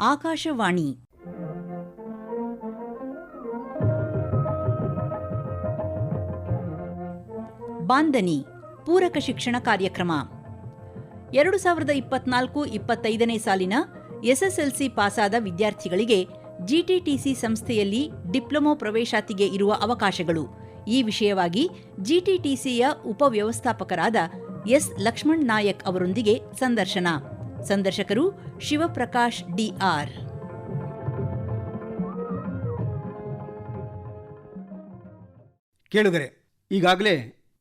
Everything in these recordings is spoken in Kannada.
ಆಕಾಶವಾಣಿ. ಬಾಂಧನಿ, ಪೂರಕ ಶಿಕ್ಷಣ ಕಾರ್ಯಕ್ರಮ. ಎರಡು ಸಾವಿರದ ಇಪ್ಪತ್ನಾಲ್ಕು ಇಪ್ಪತ್ತೈದನೇ ಸಾಲಿನ ಎಸ್ಎಸ್ಎಲ್ಸಿ ಪಾಸಾದ ವಿದ್ಯಾರ್ಥಿಗಳಿಗೆ ಜಿಟಿಟಿಸಿ ಸಂಸ್ಥೆಯಲ್ಲಿ ಡಿಪ್ಲೊಮೊ ಪ್ರವೇಶಾತಿಗೆ ಇರುವ ಅವಕಾಶಗಳು. ಈ ವಿಷಯವಾಗಿ ಜಿಟಿಟಿಸಿಯ ಉಪವ್ಯವಸ್ಥಾಪಕರಾದ ಎಸ್ ಲಕ್ಷ್ಮಣ್ ನಾಯಕ್ ಅವರೊಂದಿಗೆ ಸಂದರ್ಶನ. ಸಂದರ್ಶಕರು ಶಿವಪ್ರಕಾಶ್ ಡಿಆರ್. ಕೇಳುಗರೆ, ಈಗಾಗಲೇ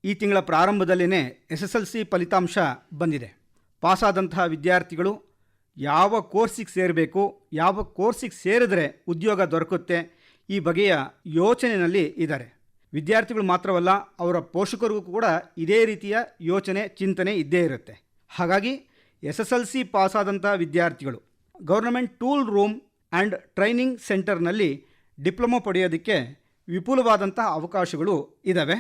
ಈ ತಿಂಗಳ ಪ್ರಾರಂಭದಲ್ಲೇ ಎಸ್ ಎಸ್ ಎಲ್ ಸಿ ಫಲಿತಾಂಶ ಬಂದಿದೆ. ಪಾಸಾದಂತಹ ವಿದ್ಯಾರ್ಥಿಗಳು ಯಾವ ಕೋರ್ಸಿಗೆ ಸೇರಬೇಕು, ಯಾವ ಕೋರ್ಸಿಗೆ ಸೇರಿದ್ರೆ ಉದ್ಯೋಗ ದೊರಕುತ್ತೆ, ಈ ಬಗೆಯ ಯೋಚನೆಯಲ್ಲಿ ಇದ್ದಾರೆ. ವಿದ್ಯಾರ್ಥಿಗಳು ಮಾತ್ರವಲ್ಲ, ಅವರ ಪೋಷಕರಿಗೂ ಕೂಡ ಇದೇ ರೀತಿಯ ಯೋಚನೆ, ಚಿಂತನೆ ಇದ್ದೇ ಇರುತ್ತೆ. ಹಾಗಾಗಿ ಎಸ್ ಎಸ್ ಎಲ್ ಸಿ ಪಾಸಾದಂಥ ವಿದ್ಯಾರ್ಥಿಗಳು. Government tool room and training ಸೆಂಟರ್ನಲ್ಲಿ ಡಿಪ್ಲೊಮೊ ಪಡೆಯೋದಕ್ಕೆ ವಿಪುಲವಾದಂತಹ ಅವಕಾಶಗಳು ಇದ್ದಾವೆ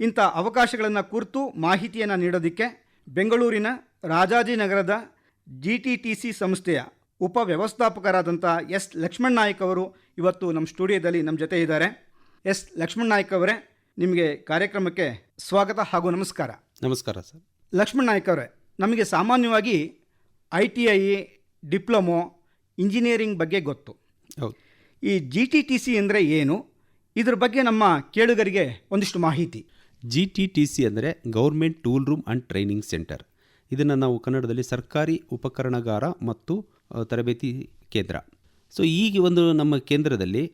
ಇಂಥ ಅವಕಾಶಗಳನ್ನು ಕುರಿತು ಮಾಹಿತಿಯನ್ನು ನೀಡೋದಕ್ಕೆ ಬೆಂಗಳೂರಿನ ರಾಜಾಜಿನಗರದ ಜಿ ಟಿ ಟಿ ಸಿ ಸಂಸ್ಥೆಯ ಉಪವ್ಯವಸ್ಥಾಪಕರಾದಂಥ ಎಸ್. ಲಕ್ಷ್ಮಣ್ ನಾಯ್ಕ್ ಅವರು ಇವತ್ತು ನಮ್ಮ ಸ್ಟುಡಿಯೋದಲ್ಲಿ ನಮ್ಮ ಜೊತೆ ಇದ್ದಾರೆ. ಎಸ್. ಲಕ್ಷ್ಮಣ್ ನಾಯ್ಕ್ ಅವರೇ ನಿಮಗೆ ಕಾರ್ಯಕ್ರಮಕ್ಕೆ ಸ್ವಾಗತ ಹಾಗೂ ನಮಸ್ಕಾರ. ನಮಸ್ಕಾರ ಸರ್. ಲಕ್ಷ್ಮಣ್ ನಾಯ್ಕ್ ಅವರೇ ನಮಗೆ ಸಾಮಾನ್ಯವಾಗಿ I T I diploma engineering ಬಗ್ಗೆ ಗೊತ್ತು. ಹೌದು. ಈ ಜಿ ಟಿ ಟಿ ಸಿ ಅಂದರೆ ಏನು? ಇದ್ರ ಬಗ್ಗೆ ನಮ್ಮ ಕೇಳುಗರಿಗೆ ಒಂದಿಷ್ಟು ಮಾಹಿತಿ. ಜಿ ಟಿ ಟಿ ಸಿ ಅಂದರೆ government tool room and training center. ಇದನ್ನು ನಾವು ಕನ್ನಡದಲ್ಲಿ ಸರ್ಕಾರಿ ಉಪಕರಣಗಾರ ಮತ್ತು ತರಬೇತಿ ಕೇಂದ್ರ. ಸೊ ಈಗ ಒಂದು ನಮ್ಮ ಕೇಂದ್ರದಲ್ಲಿ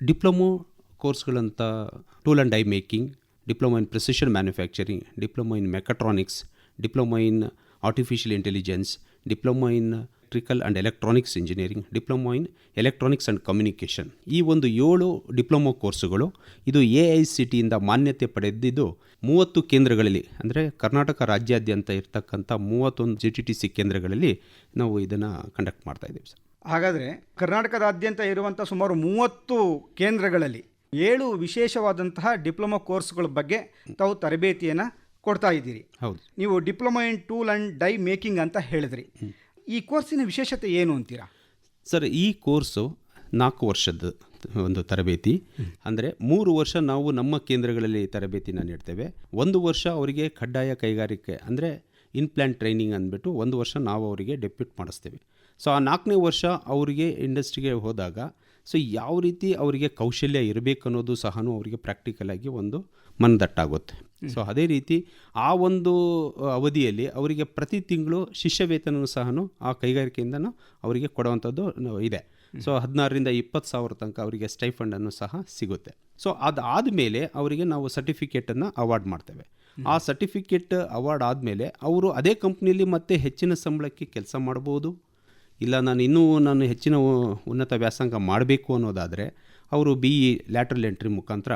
diploma ಕೋರ್ಸ್ಗಳಂಥ tool and die making diploma in precision manufacturing diploma in mechatronics diploma in artificial intelligence diploma in electrical and electronics engineering diploma in electronics and communication ಈ ಒಂದು ಏಳು ಡಿಪ್ಲೊಮಾ ಕೋರ್ಸುಗಳು ಇದು ಎ ಐ ಸಿ ಟಿಯಿಂದ ಮಾನ್ಯತೆ ಪಡೆದಿದ್ದು ಮೂವತ್ತು ಕೇಂದ್ರಗಳಲ್ಲಿ, ಅಂದರೆ ಕರ್ನಾಟಕ ರಾಜ್ಯಾದ್ಯಂತ ಇರ್ತಕ್ಕಂಥ ಮೂವತ್ತೊಂದು ಜಿ ಟಿ ಟಿ ಸಿ ಕೇಂದ್ರಗಳಲ್ಲಿ ನಾವು ಇದನ್ನು ಕಂಡಕ್ಟ್ ಮಾಡ್ತಾ ಇದ್ದೀವಿ ಸರ್. ಹಾಗಾದರೆ ಕರ್ನಾಟಕದಾದ್ಯಂತ ಇರುವಂಥ ಸುಮಾರು ಮೂವತ್ತು ಕೇಂದ್ರಗಳಲ್ಲಿ ಏಳು ವಿಶೇಷವಾದಂತಹ ಡಿಪ್ಲೊಮಾ ಕೋರ್ಸ್ಗಳ ಬಗ್ಗೆ ತಾವು ತರಬೇತಿಯನ್ನು ಕೊಡ್ತಾ ಇದ್ದೀರಿ. ಹೌದು. ನೀವು diploma in tool and die making ಅಂತ ಹೇಳಿದ್ರಿ. ಈ ಕೋರ್ಸಿನ ವಿಶೇಷತೆ ಏನು ಅಂತೀರಾ? ಸರ್ ಈ ಕೋರ್ಸು ನಾಲ್ಕು ವರ್ಷದ ಒಂದು ತರಬೇತಿ. ಅಂದರೆ ಮೂರು ವರ್ಷ ನಾವು ನಮ್ಮ ಕೇಂದ್ರಗಳಲ್ಲಿ ತರಬೇತಿನ ನೀಡ್ತೇವೆ. ಒಂದು ವರ್ಷ ಅವರಿಗೆ ಕಡ್ಡಾಯ ಕೈಗಾರಿಕೆ ಅಂದರೆ ಇನ್ಪ್ಲಾಂಟ್ ಟ್ರೈನಿಂಗ್ ಅಂದ್ಬಿಟ್ಟು ಒಂದು ವರ್ಷ ನಾವು ಅವರಿಗೆ ಡೆಪ್ಯೂಟ್ ಮಾಡಿಸ್ತೇವೆ. ಸೊ ಆ ನಾಲ್ಕನೇ ವರ್ಷ ಅವರಿಗೆ ಇಂಡಸ್ಟ್ರಿಗೆ ಹೋದಾಗ ಸೊ ಯಾವ ರೀತಿ ಅವರಿಗೆ ಕೌಶಲ್ಯ ಇರಬೇಕು ಅನ್ನೋದು ಸಹ ಅವರಿಗೆ ಪ್ರಾಕ್ಟಿಕಲಾಗಿ ಒಂದು ಮನದಟ್ಟಾಗುತ್ತೆ. ಸೊ ಅದೇ ರೀತಿ ಆ ಒಂದು ಅವಧಿಯಲ್ಲಿ ಅವರಿಗೆ ಪ್ರತಿ ತಿಂಗಳು ಶಿಷ್ಯ ವೇತನವೂ ಸಹ ಆ ಕೈಗಾರಿಕೆಯಿಂದ ಅವರಿಗೆ ಕೊಡುವಂಥದ್ದು ಇದೆ. ಸೊ ಹದಿನಾರರಿಂದ ಇಪ್ಪತ್ತು ಸಾವಿರ ತನಕ ಅವರಿಗೆ ಸ್ಟೈಫಂಡನ್ನು ಸಹ ಸಿಗುತ್ತೆ. ಸೊ ಅದಾದ ಮೇಲೆ ಅವರಿಗೆ ನಾವು ಸರ್ಟಿಫಿಕೇಟನ್ನು ಅವಾರ್ಡ್ ಮಾಡ್ತೇವೆ. ಆ ಸರ್ಟಿಫಿಕೇಟ್ ಅವಾರ್ಡ್ ಆದಮೇಲೆ ಅವರು ಅದೇ ಕಂಪ್ನಿಯಲ್ಲಿ ಮತ್ತೆ ಹೆಚ್ಚಿನ ಸಂಬಳಕ್ಕೆ ಕೆಲಸ ಮಾಡ್ಬೋದು? ಇಲ್ಲ ನಾನು ಇನ್ನೂ ನಾನು ಹೆಚ್ಚಿನ ಉನ್ನತ ವ್ಯಾಸಂಗ ಮಾಡಬೇಕು ಅನ್ನೋದಾದರೆ ಅವರು ಬಿ ಇ ಲ್ಯಾಟ್ರಲ್ ಎಂಟ್ರಿ ಮುಖಾಂತರ